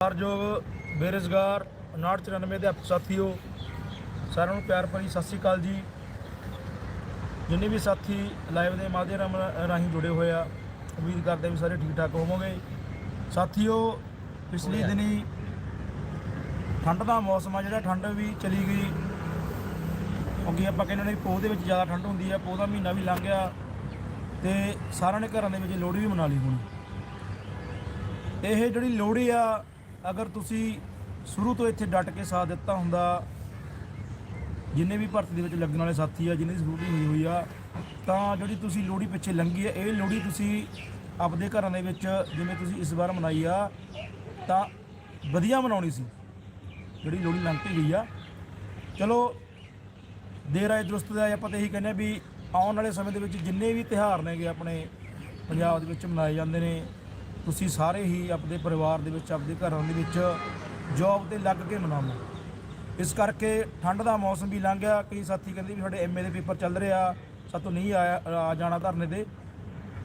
ਕਾਰਯੋਗ ਬੇਰੁਜ਼ਗਾਰ 5994 ਦੇ ਸਾਥੀਓ ਸਾਰਿਆਂ ਨੂੰ ਪਿਆਰ ਭਰੀ ਸਤਿ ਸ੍ਰੀ ਅਕਾਲ ਜੀ। ਜਿੰਨੇ ਵੀ ਸਾਥੀ ਲਾਈਵ ਦੇ ਮਾਧਿਅਮ ਰਾਹੀਂ ਜੁੜੇ ਹੋਏ ਆ ਉਮੀਦ ਕਰਦੇ ਵੀ ਸਾਰੇ ਠੀਕ ਠਾਕ ਹੋਵੋਗੇ। ਸਾਥੀਓ ਪਿਛਲੇ ਦਿਨੀ ਠੰਡ ਦਾ ਮੌਸਮ ਆ ਜਿਹੜਾ ਠੰਡ ਵੀ ਚਲੀ ਗਈ। ਕਿਉਂਕਿ ਆਪਾਂ ਕਹਿੰਦੇ ਨੇ ਪੋਹ ਦੇ ਵਿੱਚ ਜ਼ਿਆਦਾ ਠੰਡ ਹੁੰਦੀ ਹੈ ਪੋਹ ਦਾ ਮਹੀਨਾ ਵੀ ਲੰਘ ਗਿਆ ਤੇ ਸਾਰਿਆਂ ਨੇ ਘਰਾਂ ਦੇ ਵਿੱਚ ਲੋਹੜੀ ਵੀ ਮਨਾ ਲਈ ਹੁਣ। ਇਹ ਜਿਹੜੀ ਲੋਹੜੀ ਆ ਅਗਰ ਤੁਸੀਂ ਸ਼ੁਰੂ ਤੋਂ ਇੱਥੇ ਡਟ ਕੇ ਸਾਥ ਦਿੱਤਾ ਹੁੰਦਾ, ਜਿੰਨੇ ਵੀ ਭਰਤੀ ਦੇ ਵਿੱਚ ਲੱਗਣ ਵਾਲੇ ਸਾਥੀ ਆ ਜਿਨ੍ਹਾਂ ਦੀ ਜ਼ਰੂਰੀ ਹੋਈ ਹੋਈ ਆ, ਤਾਂ ਜਿਹੜੀ ਤੁਸੀਂ ਲੋਹੜੀ ਪਿੱਛੇ ਲੰਗੀ ਆ, ਇਹ ਲੋਹੜੀ ਤੁਸੀਂ ਆਪਦੇ ਘਰਾਂ ਦੇ ਵਿੱਚ ਜਿਵੇਂ ਤੁਸੀਂ ਇਸ ਵਾਰ ਮਨਾਈ ਆ, ਤਾਂ ਵਧੀਆ ਮਨਾਉਣੀ ਸੀ। ਜਿਹੜੀ ਲੋਹੜੀ ਲੰਘ ਕੇ ਗਈ ਆ। ਚਲੋ, ਦੇਰ ਆਏ ਦਰੁਸਤ ਦਾ ਆਪਾਂ ਤਾਂ ਇਹੀ ਕਹਿੰਦੇ ਆ ਵੀ ਆਉਣ ਵਾਲੇ ਸਮੇਂ ਦੇ ਵਿੱਚ ਜਿੰਨੇ ਵੀ ਤਿਉਹਾਰ ਨੇਗੇ ਆਪਣੇ ਪੰਜਾਬ ਦੇ ਵਿੱਚ ਮਨਾਏ ਜਾਂਦੇ ਨੇ ਤੁਸੀਂ ਸਾਰੇ ਹੀ ਆਪਣੇ ਪਰਿਵਾਰ ਦੇ ਵਿੱਚ, ਆਪਣੇ ਘਰਾਂ ਦੇ ਵਿੱਚ ਜੌਬ ਤੇ ਲੱਗ ਕੇ ਮਨਾਵੋ ਇਸ ਕਰਕੇ ਠੰਡ ਦਾ ਮੌਸਮ ਵੀ ਲੰਘ ਗਿਆ। ਕਈ ਸਾਥੀ ਕਹਿੰਦੇ ਵੀ ਸਾਡੇ ਐਮਏ ਦੇ ਪੇਪਰ ਚੱਲ ਰਿਹਾ ਆ ਸਾਤੋਂ ਨਹੀਂ ਆਇਆ, ਆ ਜਾਣਾ ਧਰਨੇ ਤੇ।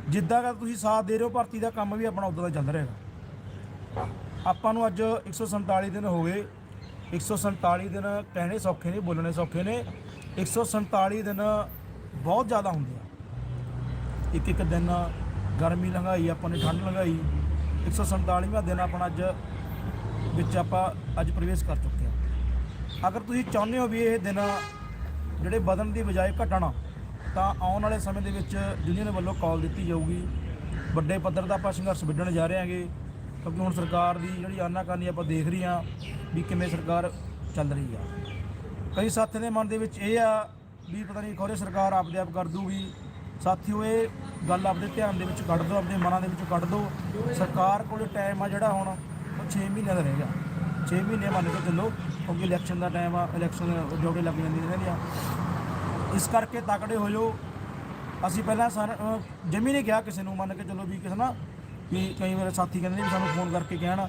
ਜਿੱਦਾਂ ਦਾ ਤੁਸੀਂ ਸਾਥ ਦੇ ਰਹੇ ਹੋ, ਭਰਤੀ ਦਾ ਕੰਮ ਵੀ ਆਪਣਾ ਉਦਾਂ ਦਾ ਚੱਲ ਰਿਹਾ ਹੈਗਾ। ਆਪਾਂ ਨੂੰ ਅੱਜ 147 ਦਿਨ ਹੋ ਗਏ। 147 ਦਿਨ ਕਹਿਣੇ ਸੌਖੇ ਨੇ, ਬੋਲਣੇ ਸੌਖੇ ਨੇ। 147 ਦਿਨ ਬਹੁਤ ਜ਼ਿਆਦਾ ਹੁੰਦੇ ਆ। ਇੱਕ ਇੱਕ ਦਿਨ ਗਰਮੀ ਲੰਘਾਈ, ਆਪਾਂ ਨੇ ਠੰਡ ਲੰਘਾਈ। 147ਵਾਂ ਦਿਨ ਆਪਣਾ ਅੱਜ ਵਿੱਚ ਆਪਾਂ ਅੱਜ ਪ੍ਰਵੇਸ਼ ਕਰ ਚੁੱਕੇ ਹਾਂ। ਅਗਰ ਤੁਸੀਂ ਚਾਹੁੰਦੇ ਹੋ ਵੀ ਇਹ ਦਿਨ ਜਿਹੜੇ ਵਧਣ ਦੀ ਬਜਾਏ ਘਟਣ, ਤਾਂ ਆਉਣ ਵਾਲੇ ਸਮੇਂ ਦੇ ਵਿੱਚ ਯੂਨੀਅਨ ਵੱਲੋਂ ਕਾਲ ਦਿੱਤੀ ਜਾਊਗੀ। ਵੱਡੇ ਪੱਧਰ ਦਾ ਆਪਾਂ ਸੰਘਰਸ਼ ਵਿੱਢਣ ਜਾ ਰਹੇ ਹਾਂਗੇ, ਕਿਉਂਕਿ ਹੁਣ ਸਰਕਾਰ ਦੀ ਜਿਹੜੀ ਆਨਾਕਾਨੀ ਆਪਾਂ ਦੇਖ ਰਹੀ ਹਾਂ ਵੀ ਕਿਵੇਂ ਸਰਕਾਰ ਚੱਲ ਰਹੀ ਆ। ਕਈ ਸਾਥੀਆਂ ਦੇ ਮਨ ਦੇ ਵਿੱਚ ਇਹ ਆ ਵੀ ਪਤਾ ਨਹੀਂ ਖੋਰੇ ਸਰਕਾਰ ਆਪਦੇ ਆਪ ਕਰ ਦੂਗੀ। ਸਾਥੀਓ, ਇਹ ਗੱਲ ਆਪਦੇ ਧਿਆਨ ਦੇ ਵਿੱਚ ਕੱਢ ਦਿਓ ਆਪਣੇ ਮਨਾਂ ਦੇ ਵਿੱਚ ਕੱਢ ਦਿਓ। ਸਰਕਾਰ ਕੋਲ ਟਾਈਮ ਆ ਜਿਹੜਾ ਹੁਣ, ਉਹ 6 ਮਹੀਨਿਆਂ ਦਾ ਰਹਿ ਗਿਆ। 6 ਮਹੀਨੇ ਮੰਨ ਕੇ ਚੱਲੋ, ਕਿਉਂਕਿ ਇਲੈਕਸ਼ਨ ਦਾ ਟਾਈਮ ਆ ਇਲੈਕਸ਼ਨ ਜੋੜੇ ਲੱਗ ਜਾਂਦੀਆਂ ਰਹਿੰਦੀਆਂ ਇਸ ਕਰਕੇ ਤਕੜੇ ਹੋ ਜਾਓ ਅਸੀਂ ਪਹਿਲਾਂ ਸਾਰ ਜਮੀ ਨੇ ਕਿਹਾ ਕਿਸੇ ਨੂੰ, ਮੰਨ ਕੇ ਚੱਲੋ ਵੀ ਕਿਸੇ ਨਾ ਵੀ ਕਈ ਵਾਰ ਸਾਥੀ ਕਹਿੰਦੇ ਨੇ ਵੀ ਸਾਨੂੰ ਫੋਨ ਕਰਕੇ ਕਹਿਣਾ।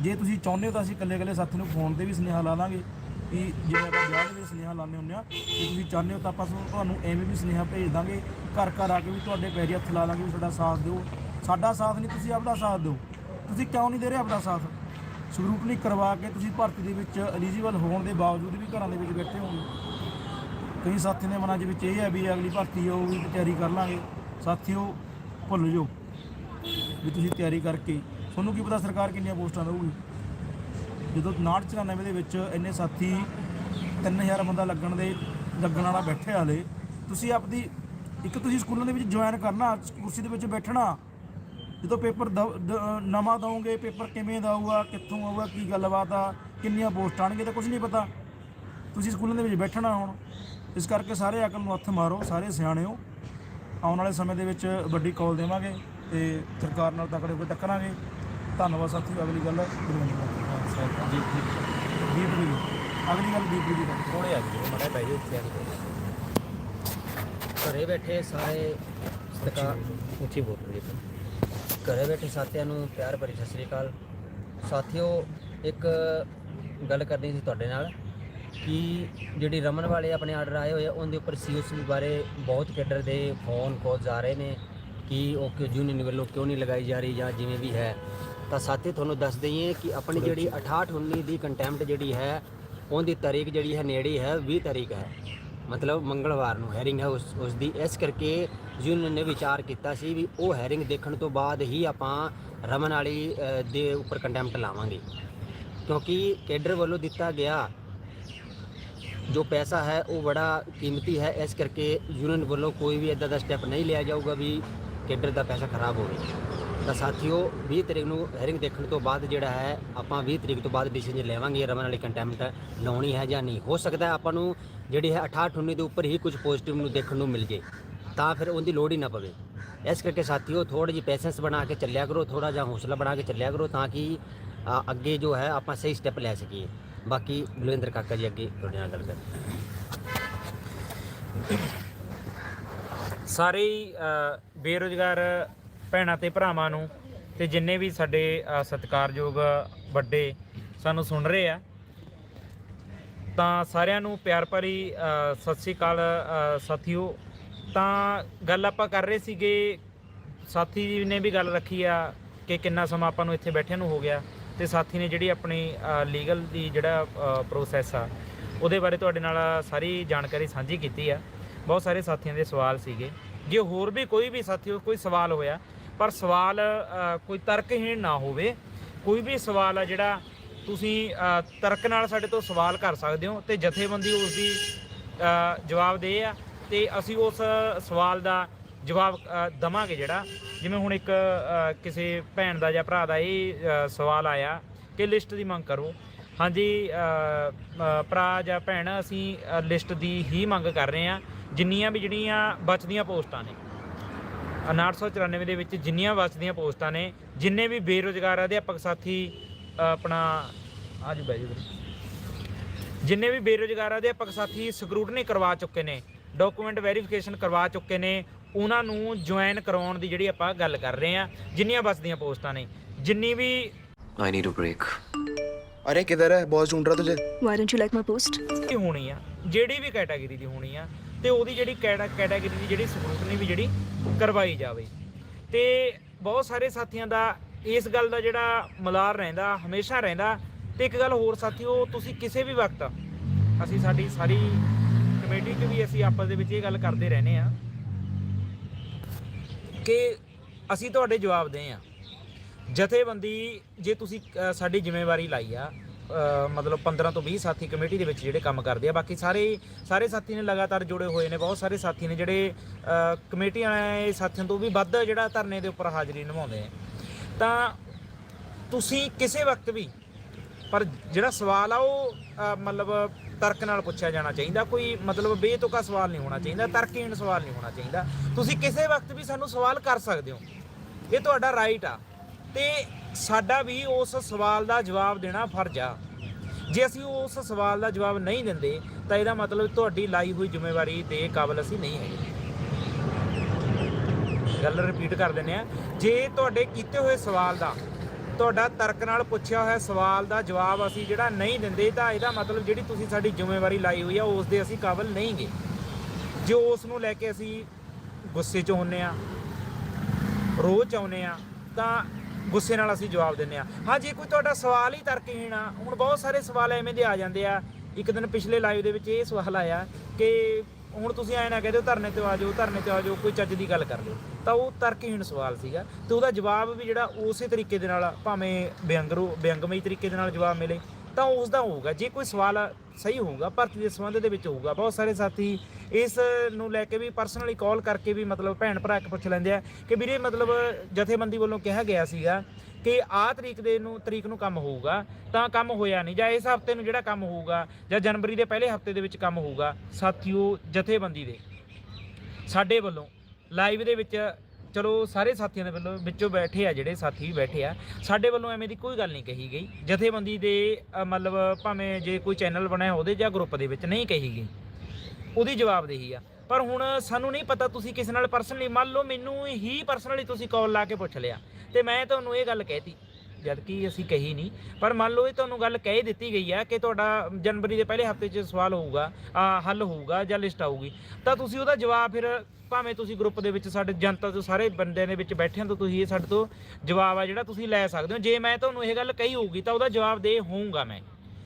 ਜੇ ਤੁਸੀਂ ਚਾਹੁੰਦੇ ਹੋ ਤਾਂ ਅਸੀਂ ਇਕੱਲੇ ਇਕੱਲੇ ਸਾਥੀ ਨੂੰ ਫੋਨ ਤੇ ਵੀ ਸੁਨੇਹਾ ਲਾ ਦਾਂਗੇ ਵੀ ਜਿਵੇਂ ਆਪਾਂ ਵਿਆਹ ਦੇ ਵਿੱਚ ਸੁਨੇਹਾ ਲਾਉਂਦੇ ਹੁੰਦੇ ਆ ਜੇ ਤੁਸੀਂ ਚਾਹੁੰਦੇ ਹੋ ਤਾਂ ਆਪਾਂ ਤੁਹਾਨੂੰ- ਤੁਹਾਨੂੰ ਐਵੇਂ ਵੀ ਸੁਨੇਹਾ ਭੇਜ ਦਾਂਗੇ, ਘਰ ਘਰ ਆ ਕੇ ਵੀ ਤੁਹਾਡੇ ਪੈਰੀ ਹੱਥ ਲਾ ਦਾਂਗੇ ਵੀ ਸਾਡਾ ਸਾਥ ਦਿਓ। ਸਾਡਾ ਸਾਥ ਨਹੀਂ, ਤੁਸੀਂ ਆਪਦਾ ਸਾਥ ਦਿਓ। ਤੁਸੀਂ ਕਿਉਂ ਨਹੀਂ ਦੇ ਰਹੇ ਆਪਦਾ ਸਾਥ? ਸਕਰੂਟਨੀ ਕਰਵਾ ਕੇ ਤੁਸੀਂ ਭਰਤੀ ਦੇ ਵਿੱਚ ਐਲੀਜੀਬਲ ਹੋਣ ਦੇ ਬਾਵਜੂਦ ਵੀ ਘਰਾਂ ਦੇ ਵਿੱਚ ਬੈਠੇ ਹੋਗੇ ਕਈ ਸਾਥੀਆਂ ਦੇ ਮਨਾਂ ਦੇ ਵਿੱਚ ਇਹ ਹੈ ਵੀ ਅਗਲੀ ਭਰਤੀ ਹੋਊਗੀ ਤੇ ਤਿਆਰੀ ਕਰ ਲਾਂਗੇ। ਸਾਥੀਓ, ਭੁੱਲ ਜਾਓ ਵੀ ਤੁਸੀਂ ਤਿਆਰੀ ਕਰਕੇ। ਤੁਹਾਨੂੰ ਕੀ ਪਤਾ ਸਰਕਾਰ ਕਿੰਨੀਆਂ ਪੋਸਟਾਂ ਦੇਊਗੀ? ਜਦੋਂ 99 ਦੇ ਵਿੱਚ ਇੰਨੇ ਸਾਥੀ 3000 ਬੰਦਾ ਲੱਗਣ ਦੇ, ਲੱਗਣ ਵਾਲਾ ਬੈਠੇ ਵਾਲੇ, ਤੁਸੀਂ ਆਪਦੀ, ਇੱਕ ਤੁਸੀਂ ਸਕੂਲਾਂ ਦੇ ਵਿੱਚ ਜੁਆਇਨ ਕਰਨਾ, ਕੁਰਸੀ ਦੇ ਵਿੱਚ ਬੈਠਣਾ, ਜਦੋਂ ਪੇਪਰ ਦ- ਨਵਾਂ ਦਵੋਗੇ ਪੇਪਰ ਕਿਵੇਂ ਦਾ ਆਊਗਾ, ਕਿੱਥੋਂ ਆਊਗਾ, ਕੀ ਗੱਲਬਾਤ ਆ, ਕਿੰਨੀਆਂ ਪੋਸਟਾਂ ਆਣਗੇ ਤਾਂ ਕੁਝ ਨਹੀਂ ਪਤਾ। ਤੁਸੀਂ ਸਕੂਲਾਂ ਦੇ ਵਿੱਚ ਬੈਠਣਾ ਹੁਣ। ਇਸ ਕਰਕੇ ਸਾਰੇ ਅਕਲ ਨੂੰ ਹੱਥ ਮਾਰੋ, ਸਾਰੇ ਸਿਆਣੇ ਹੋ। ਆਉਣ ਵਾਲੇ ਸਮੇਂ ਦੇ ਵਿੱਚ ਵੱਡੀ ਕਾਲ ਦੇਵਾਂਗੇ ਤੇ ਸਰਕਾਰ ਨਾਲ ਤਕੜੇ ਹੋ ਕੇ ਟੱਕਰਾਂਗੇ। ਧੰਨਵਾਦ ਸਾਥੀਓ, ਅਗਲੀ ਗੱਲ। ਗੁਰਵਿੰਦਰ ਦੀਪ ਜੀ ਅਗਲੀ ਗੱਲ ਦੀਪ ਜੀ ਦੀ ਕੋਲੇ ਆ ਜੀ ਮੜਾ ਪੈ ਜੀ ਆ ਕੇ ਘਰੇ ਬੈਠੇ ਸਾਰੇ ਸਤਿਕਾਰ, ਉੱਚੀ ਬੋਲ ਰਹੀ ਹੈ ਘਰੇ ਬੈਠੇ ਸਾਥੀਆਂ ਨੂੰ ਪਿਆਰ ਭਰੀ ਸਤਿ ਸ੍ਰੀ ਅਕਾਲ। ਸਾਥੀਓ, ਇੱਕ ਗੱਲ ਕਰਨੀ ਸੀ ਤੁਹਾਡੇ ਨਾਲ ਕਿ ਜਿਹੜੀ ਰਮਨ ਵਾਲੇ ਆਪਣੇ ਆਰਡਰ ਆਏ ਹੋਏ ਆ, ਉਹਦੇ ਉੱਪਰ ਸੀਓਸੀ ਬਾਰੇ ਬਹੁਤ ਕੇਡਰ ਦੇ ਫੋਨ ਕਾਲਸ ਆ ਰਹੇ ਨੇ ਕਿ ਉਹ ਕਿਉਂ ਯੂਨੀਅਨ ਵੱਲੋਂ ਕਿਉਂ ਨਹੀਂ ਲਗਾਈ ਜਾ ਰਹੀ ਜਾਂ ਜਿਵੇਂ ਵੀ ਹੈ। ਤਾਂ ਸਾਥੀ ਤੁਹਾਨੂੰ ਦੱਸ ਦਈਏ ਕਿ ਆਪਣੀ ਜਿਹੜੀ 68 19 ਦੀ ਕੰਟੈਂਪਟ ਜਿਹੜੀ ਹੈ ਉਹਦੀ ਤਾਰੀਖ ਜਿਹੜੀ ਹੈ ਨੇੜੇ ਹੈ 20 ਤਾਰੀਖ ਹੈ। ਮਤਲਬ ਮੰਗਲਵਾਰ ਨੂੰ ਹੈਰਿੰਗ ਹੈ ਉਸ ਉਸ ਦੀ। ਇਸ ਕਰਕੇ ਯੂਨੀਅਨ ਨੇ ਵਿਚਾਰ ਕੀਤਾ ਸੀ ਵੀ ਉਹ ਹੈਰਿੰਗ ਦੇਖਣ ਤੋਂ ਬਾਅਦ ਹੀ ਆਪਾਂ ਰਮਨ ਵਾਲੀ ਦੇ ਉੱਪਰ ਕੰਟੈਂਪਟ ਲਾਵਾਂਗੇ। ਕਿਉਂਕਿ ਕੇਡਰ ਵੱਲੋਂ ਦਿੱਤਾ ਗਿਆ ਜੋ ਪੈਸਾ ਹੈ ਉਹ ਬੜਾ ਕੀਮਤੀ ਹੈ। ਇਸ ਕਰਕੇ ਯੂਨੀਅਨ ਵੱਲੋਂ ਕੋਈ ਵੀ ਇਦਾਂ ਦਾ ਸਟੈਪ ਨਹੀਂ ਲਿਆ ਜਾਊਗਾ ਵੀ ਕੇਡਰ ਦਾ ਪੈਸਾ ਖਰਾਬ ਹੋਵੇ। ਤਾਂ ਸਾਥੀਓ 20 ਤਰੀਕ ਨੂੰ ਹੈਰਿੰਗ ਦੇਖਣ ਤੋਂ ਬਾਅਦ ਜਿਹੜਾ ਹੈ ਆਪਾਂ 20 ਤਰੀਕ ਤੋਂ ਬਾਅਦ ਡਿਸੀਜਨ ਲੈਵਾਂਗੇ ਰਮਨ ਵਾਲੀ ਕੰਟੈਂਪਟ ਲਾਉਣੀ ਹੈ ਜਾਂ ਨਹੀਂ। ਹੋ ਸਕਦਾ ਆਪਾਂ ਨੂੰ ਜਿਹੜੀ ਹੈ 68 19 ਦੇ ਉੱਪਰ ਹੀ ਕੁਝ ਪੋਜ਼ਿਟਿਵ ਨੂੰ ਦੇਖਣ ਨੂੰ ਮਿਲ ਜੇ। ਤਾਂ ਫਿਰ ਉਹਦੀ ਲੋੜ ਹੀ ਨਾ ਪਵੇ। ਇਸ ਕਰਕੇ ਸਾਥੀਓ ਥੋੜੀ ਜਿਹੀ ਪੈਸ਼ੈਂਸ ਬਣਾ ਕੇ ਚੱਲਿਆ ਕਰੋ ਥੋੜਾ ਜਿਹਾ ਹੌਸਲਾ ਬਣਾ ਕੇ ਚੱਲਿਆ ਕਰੋ ਤਾਂ ਕਿ ਅੱਗੇ ਜੋ ਹੈ ਆਪਾਂ ਸਹੀ ਸਟੈਪ ਲੈ ਸਕੀਏ। ਬਾਕੀ ਬਲਵਿੰਦਰ ਕਾਕਾ ਜੀ ਅੱਗੇ ਤੁਹਾਡੇ ਨਾਲ ਗੱਲ ਕਰਦੇ ਸਾਰੇ ਹੀ, ਬੇਰੁਜ਼ਗਾਰ ਭੈਣਾਂ ਤੇ ਭਰਾਵਾਂ ਨੂੰ ਤੇ ਜਿੰਨੇ ਵੀ ਸਾਡੇ ਸਤਿਕਾਰਯੋਗ ਵੱਡੇ ਸਾਨੂੰ ਸੁਣ ਰਹੇ ਆ, ਤਾਂ ਸਾਰਿਆਂ ਨੂੰ ਪਿਆਰ ਭਰੀ ਸਤਿ ਸ੍ਰੀ ਅਕਾਲ ਸਾਥੀਓ। ਤਾਂ ਗੱਲ ਆਪਾਂ ਕਰ ਰਹੇ ਸੀਗੇ, ਸਾਥੀ ਜੀ ਨੇ ਵੀ ਗੱਲ ਰੱਖੀ ਆ ਕਿ ਕਿੰਨਾ ਸਮਾਂ ਆਪਾਂ ਨੂੰ ਇੱਥੇ ਬੈਠਿਆਂ ਨੂੰ ਹੋ ਗਿਆ ਤੇ ਸਾਥੀ ਨੇ ਜਿਹੜੀ ਆਪਣੀ ਲੀਗਲ ਦੀ ਜਿਹੜਾ ਪ੍ਰੋਸੈਸ ਆ, ਉਹਦੇ ਬਾਰੇ ਤੁਹਾਡੇ ਨਾਲ ਸਾਰੀ ਜਾਣਕਾਰੀ ਸਾਂਝੀ ਕੀਤੀ ਆ। ਬਹੁਤ ਸਾਰੇ ਸਾਥੀਆਂ ਦੇ ਸਵਾਲ ਸੀਗੇ। ਜੇ ਹੋਰ ਵੀ ਕੋਈ ਵੀ ਸਾਥੀ ਕੋਈ ਸਵਾਲ ਹੋਇਆ ਪਰ ਸਵਾਲ ਕੋਈ ਤਰਕਹੀਣ ਨਾ ਹੋਵੇ। ਕੋਈ ਵੀ ਸਵਾਲ ਆ ਜਿਹੜਾ ਤੁਸੀਂ ਤਰਕ ਨਾਲ ਸਾਡੇ ਤੋਂ ਸਵਾਲ ਕਰ ਸਕਦੇ ਹੋ ਤੇ ਜਥੇਬੰਦੀ ਉਸ ਦੀ ਜਵਾਬ ਦੇ ਆ ਤੇ ਅਸੀਂ ਉਸ ਸਵਾਲ ਦਾ ਜਵਾਬ ਅ, ਦਵਾਂਗੇ ਜਿਹੜਾ। ਜਿਵੇਂ ਹੁਣ ਇੱਕ ਕਿਸੇ ਭੈਣ ਦਾ ਜਾਂ ਭਰਾ ਦਾ ਇਹ ਸਵਾਲ ਆਇਆ ਕਿ ਲਿਸਟ ਦੀ ਮੰਗ ਕਰੋ। ਹਾਂਜੀ ਭਰਾ ਜਾਂ ਭੈਣ ਅਸੀਂ ਲਿਸਟ ਦੀ ਹੀ ਮੰਗ ਕਰ ਰਹੇ ਹਾਂ। ਜਿੰਨੀਆਂ ਵੀ ਜਿਹੜੀਆਂ ਬਚਦੀਆਂ ਪੋਸਟਾਂ ਨੇ। 9894 ਦੇ ਵਿੱਚ ਜਿੰਨੀਆਂ ਵਸਦੀਆਂ ਪੋਸਟਾਂ ਨੇ ਜਿੰਨੇ ਵੀ ਬੇਰੋਜ਼ਗਾਰ ਅਧਿਆਪਕ ਸਾਥੀ ਆਪਣਾ ਆਜੂ ਬਾਈ ਜੀ ਜਿੰਨੇ ਵੀ ਬੇਰੋਜ਼ਗਾਰ ਅਧਿਆਪਕ ਸਾਥੀ ਸਕਰੂਟਨੀ ਕਰਵਾ ਚੁੱਕੇ ਨੇ ਡਾਕੂਮੈਂਟ ਵੈਰੀਫਿਕੇਸ਼ਨ ਕਰਵਾ ਚੁੱਕੇ ਨੇ ਉਹਨਾਂ ਨੂੰ ਜੁਆਇਨ ਕਰਾਉਣ ਦੀ ਜਿਹੜੀ ਆਪਾਂ ਗੱਲ ਕਰ ਰਹੇ ਆ ਜਿੰਨੀਆਂ ਵਸਦੀਆਂ ਪੋਸਟਾਂ ਨੇ ਜਿੰਨੀ ਵੀ ਆਈ ਨੀਡ ਅ ਬ੍ਰੇਕ ਅਰੇ ਕਿਧਰ ਹੈ? ਬੌਸ ਢੂੰਡ ਰਹਾ ਤੁਝੇ। Why don't you like my post ਕੀ ਹੋਣੀ ਆ ਜਿਹੜੀ ਵੀ ਕੈਟਾਗਰੀ ਦੀ ਹੋਣੀ ਆ ਤੇ ਉਹਦੀ ਜਿਹੜੀ ਕੈਟਾਗਰੀ ਦੀ ਜਿਹੜੀ ਸਕਰੂਟਨੀ ਵੀ ਜਿਹੜੀ ਕਰਵਾਈ ਜਾਵੇ। ਤੇ ਬਹੁਤ ਸਾਰੇ ਸਾਥੀਆਂ ਦਾ ਇਸ ਗੱਲ ਦਾ ਜਿਹੜਾ ਮਲਾਰ ਰਹਿੰਦਾ, ਹਮੇਸ਼ਾ ਰਹਿੰਦਾ। ਤੇ ਇੱਕ ਗੱਲ ਹੋਰ ਸਾਥੀਓ, ਤੁਸੀਂ ਕਿਸੇ ਵੀ ਵਕਤ ਅਸੀਂ ਸਾਡੀ ਸਾਰੀ ਕਮੇਟੀ 'ਚ ਵੀ ਅਸੀਂ ਆਪਸ ਦੇ ਵਿੱਚ ਇਹ ਗੱਲ ਕਰਦੇ ਰਹਿੰਦੇ ਆ ਕਿ ਅਸੀਂ ਤੁਹਾਡੇ ਜਵਾਬ ਦੇ ਆ ਜਥੇਬੰਦੀ, ਜੇ ਤੁਸੀਂ ਸਾਡੀ ਜ਼ਿੰਮੇਵਾਰੀ ਲਾਈ ਆ ਮਤਲਬ 15 ਤੋਂ 20 ਸਾਥੀ ਕਮੇਟੀ ਦੇ ਵਿੱਚ ਜਿਹੜੇ ਕੰਮ ਕਰਦੇ ਆ। ਬਾਕੀ ਸਾਰੇ ਸਾਰੇ ਸਾਥੀ ਨੇ ਲਗਾਤਾਰ ਜੁੜੇ ਹੋਏ ਨੇ ਬਹੁਤ ਸਾਰੇ ਸਾਥੀ ਨੇ ਜਿਹੜੇ ਅ, ਕਮੇਟੀ ਵਾਲੇ ਸਾਥੀਆਂ ਤੋਂ ਵੀ ਵੱਧ ਜਿਹੜਾ ਧਰਨੇ ਦੇ ਉੱਪਰ ਹਾਜ਼ਰੀ ਨਿਭਾਉਂਦੇ ਆ। ਤਾਂ ਤੁਸੀਂ ਕਿਸੇ ਵਕਤ ਵੀ ਪਰ ਜਿਹੜਾ ਸਵਾਲ ਆ ਉਹ ਮਤਲਬ ਤਰਕ ਨਾਲ ਪੁੱਛਿਆ ਜਾਣਾ ਚਾਹੀਦਾ। ਕੋਈ ਮਤਲਬ ਬੇਤੁਕਾ ਸਵਾਲ ਨਹੀਂ ਹੋਣਾ ਚਾਹੀਦਾ ਤਰਕਹੀਣ ਸਵਾਲ ਨਹੀਂ ਹੋਣਾ ਚਾਹੀਦਾ। ਤੁਸੀਂ ਕਿਸੇ ਵਕਤ ਵੀ ਸਾਨੂੰ ਸਵਾਲ ਕਰ ਸਕਦੇ ਹੋ। ਇਹ ਤੁਹਾਡਾ ਰਾਈਟ ਆ। ਤੇ ਸਾਡਾ ਵੀ ਉਸ ਸਵਾਲ ਦਾ ਜਵਾਬ ਦੇਣਾ ਫਰਜ਼ ਆ। ਜੇ ਅਸੀਂ ਉਸ ਸਵਾਲ ਦਾ ਜਵਾਬ ਨਹੀਂ ਦਿੰਦੇ, ਤਾਂ ਇਹਦਾ ਮਤਲਬ ਤੁਹਾਡੀ ਲਾਈ ਹੋਈ ਜ਼ਿੰਮੇਵਾਰੀ ਦੇ ਕਾਬਲ ਅਸੀਂ ਨਹੀਂ ਹੈਗੇ। ਗੱਲ ਰਿਪੀਟ ਕਰ ਦਿੰਦੇ ਆ। ਜੇ ਤੁਹਾਡੇ ਕੀਤੇ ਹੋਏ ਸਵਾਲ ਦਾ, ਤੁਹਾਡਾ ਤਰਕ ਨਾਲ ਪੁੱਛਿਆ ਹੋਇਆ ਸਵਾਲ ਦਾ ਜਵਾਬ ਅਸੀਂ ਜਿਹੜਾ ਨਹੀਂ ਦਿੰਦੇ, ਤਾਂ ਇਹਦਾ ਮਤਲਬ ਜਿਹੜੀ ਤੁਸੀਂ ਸਾਡੀ ਜ਼ਿੰਮੇਵਾਰੀ ਲਾਈ ਹੋਈ ਆ, ਉਸ ਦੇ ਅਸੀਂ ਕਾਬਲ ਨਹੀਂ ਗੇ। ਜੇ ਉਸ ਨੂੰ ਲੈ ਕੇ ਅਸੀਂ ਗੁੱਸੇ 'ਚ ਹੁੰਨੇ ਆ ਰੋਜ਼ 'ਚ ਆਉਂਦੇ ਆ, ਤਾਂ ਗੁੱਸੇ ਨਾਲ ਅਸੀਂ ਜਵਾਬ ਦਿੰਦੇ ਆ ਹਾਂ, ਜੇ ਕੋਈ ਤੁਹਾਡਾ ਸਵਾਲ ਹੀ ਤਰਕਹੀਣ ਆ, ਹੁਣ ਬਹੁਤ ਸਾਰੇ ਸਵਾਲ ਐਵੇਂ ਦੇ ਆ ਜਾਂਦੇ ਆ। ਇੱਕ ਦਿਨ ਪਿਛਲੇ ਲਾਈਵ ਦੇ ਵਿੱਚ ਇਹ ਸਵਾਲ ਆਇਆ ਕਿ ਹੁਣ ਤੁਸੀਂ ਐ ਨਾ ਕਹਿ ਦਿਓ ਧਰਨੇ ਤੇ ਆ ਜਾਓ, ਧਰਨੇ ਤੇ ਆ ਜਾਓ, ਕੋਈ ਚੱਜ ਦੀ ਗੱਲ ਕਰ ਲਿਓ। ਤਾਂ ਉਹ ਤਰਕਹੀਣ ਸਵਾਲ ਸੀਗਾ ਤੇ ਉਹਦਾ ਜਵਾਬ ਵੀ ਜਿਹੜਾ ਉਸੇ ਤਰੀਕੇ ਦੇ ਨਾਲ, ਭਾਵੇਂ ਵਿਅੰਗਰੂ ਵਿਅੰਗਮਈ ਤਰੀਕੇ ਦੇ ਨਾਲ ਜਵਾਬ ਮਿਲੇ, ਤਾਂ ਉਸ ਦਾ ਹੋਊਗਾ। ਜੇ ਕੋਈ ਸਵਾਲ ਸਹੀ ਹੋਊਗਾ ਭਰਤੀ ਦੇ ਸੰਬੰਧ ਦੇ ਵਿੱਚ ਹੋਊਗਾ। ਬਹੁਤ ਸਾਰੇ ਸਾਥੀ ਇਸ ਨੂੰ ਲੈ ਕੇ ਵੀ ਪਰਸਨਲੀ ਕਾਲ ਕਰਕੇ ਵੀ ਮਤਲਬ ਭੈਣ ਭਰਾ ਇੱਕ ਪੁੱਛ ਲੈਂਦੇ ਆ ਕਿ ਵੀਰੇ ਮਤਲਬ ਜਥੇਬੰਦੀ ਵੱਲੋਂ ਕਿਹਾ ਗਿਆ ਸੀਗਾ ਕਿ ਆਹ ਤਰੀਕ ਦੇ ਨੂੰ, ਤਰੀਕ ਨੂੰ ਕੰਮ ਹੋਊਗਾ, ਤਾਂ ਕੰਮ ਹੋਇਆ ਨਹੀਂ ਜਾਂ ਇਸ ਹਫ਼ਤੇ ਨੂੰ ਜਿਹੜਾ ਕੰਮ ਹੋਊਗਾ ਜਾਂ ਜਨਵਰੀ ਦੇ ਪਹਿਲੇ ਹਫ਼ਤੇ ਦੇ ਵਿੱਚ ਕੰਮ ਹੋਊਗਾ, ਸਾਥੀਓ ਜਥੇਬੰਦੀ ਦੇ ਸਾਡੇ ਵੱਲੋਂ ਲਾਈਵ ਦੇ ਵਿੱਚ ਚਲੋ ਸਾਰੇ ਸਾਥੀਆਂ ਦੇ ਵੱਲੋਂ ਵਿੱਚੋਂ ਬੈਠੇ ਆ ਜਿਹੜੇ ਸਾਥੀ ਵੀ ਬੈਠੇ ਆ ਸਾਡੇ ਵੱਲੋਂ ਐਵੇਂ ਦੀ ਕੋਈ ਗੱਲ ਨਹੀਂ ਕਹੀ ਗਈ। ਜਥੇਬੰਦੀ ਦੇ ਅ, ਮਤਲਬ ਭਾਵੇਂ ਜੇ ਕੋਈ ਚੈਨਲ ਬਣਾਇਆ ਉਹਦੇ ਜਾਂ ਗਰੁੱਪ ਦੇ ਵਿੱਚ ਨਹੀਂ ਕਹੀ ਗਈ। ਉਹਦੀ ਜਵਾਬਦੇਹੀ ਆ। ਪਰ ਹੁਣ ਸਾਨੂੰ ਨਹੀਂ ਪਤਾ ਤੁਸੀਂ ਕਿਸੇ ਨਾਲ ਪਰਸਨਲੀ ਮੰਨ ਲਓ ਮੈਨੂੰ ਹੀ ਪਰਸਨਲੀ ਤੁਸੀਂ ਕਾਲ ਲਾ ਕੇ ਪੁੱਛ ਲਿਆ। ਤੇ ਮੈਂ ਤੁਹਾਨੂੰ ਇਹ ਗੱਲ ਕਹਿਤੀ ਜਦ ਕਿ ਅਸੀਂ ਕਹੀ ਨਹੀਂ, ਪਰ ਮੰਨ ਲਓ ਇਹ ਤੁਹਾਨੂੰ ਗੱਲ ਕਹਿ ਦਿੱਤੀ ਗਈ ਆ ਕਿ ਤੁਹਾਡਾ ਜਨਵਰੀ ਦੇ ਪਹਿਲੇ ਹਫ਼ਤੇ 'ਚ ਸਵਾਲ ਹੋਊਗਾ ਹੱਲ ਹੋਊਗਾ ਜਾਂ ਲਿਸਟ ਆਊਗੀ, ਤਾਂ ਤੁਸੀਂ ਉਹਦਾ ਜਵਾਬ ਫਿਰ ਭਾਵੇਂ ਤੁਸੀਂ ਗਰੁੱਪ ਦੇ ਵਿੱਚ ਸਾਡੇ ਜਨਤਾ ਤੋਂ ਸਾਰੇ ਬੰਦਿਆਂ ਦੇ ਵਿੱਚ ਬੈਠਿਆਂ ਤੋਂ ਤੁਸੀਂ ਇਹ ਸਾਡੇ ਤੋਂ ਜਵਾਬ ਆ ਜਿਹੜਾ ਤੁਸੀਂ ਲੈ ਸਕਦੇ ਹੋ। ਜੇ ਮੈਂ ਤੁਹਾਨੂੰ ਇਹ ਗੱਲ ਕਹੀ ਹੋਊਗੀ ਤਾਂ ਉਹਦਾ ਜਵਾਬ ਦੇ ਹੋਊਗਾ ਮੈਂ।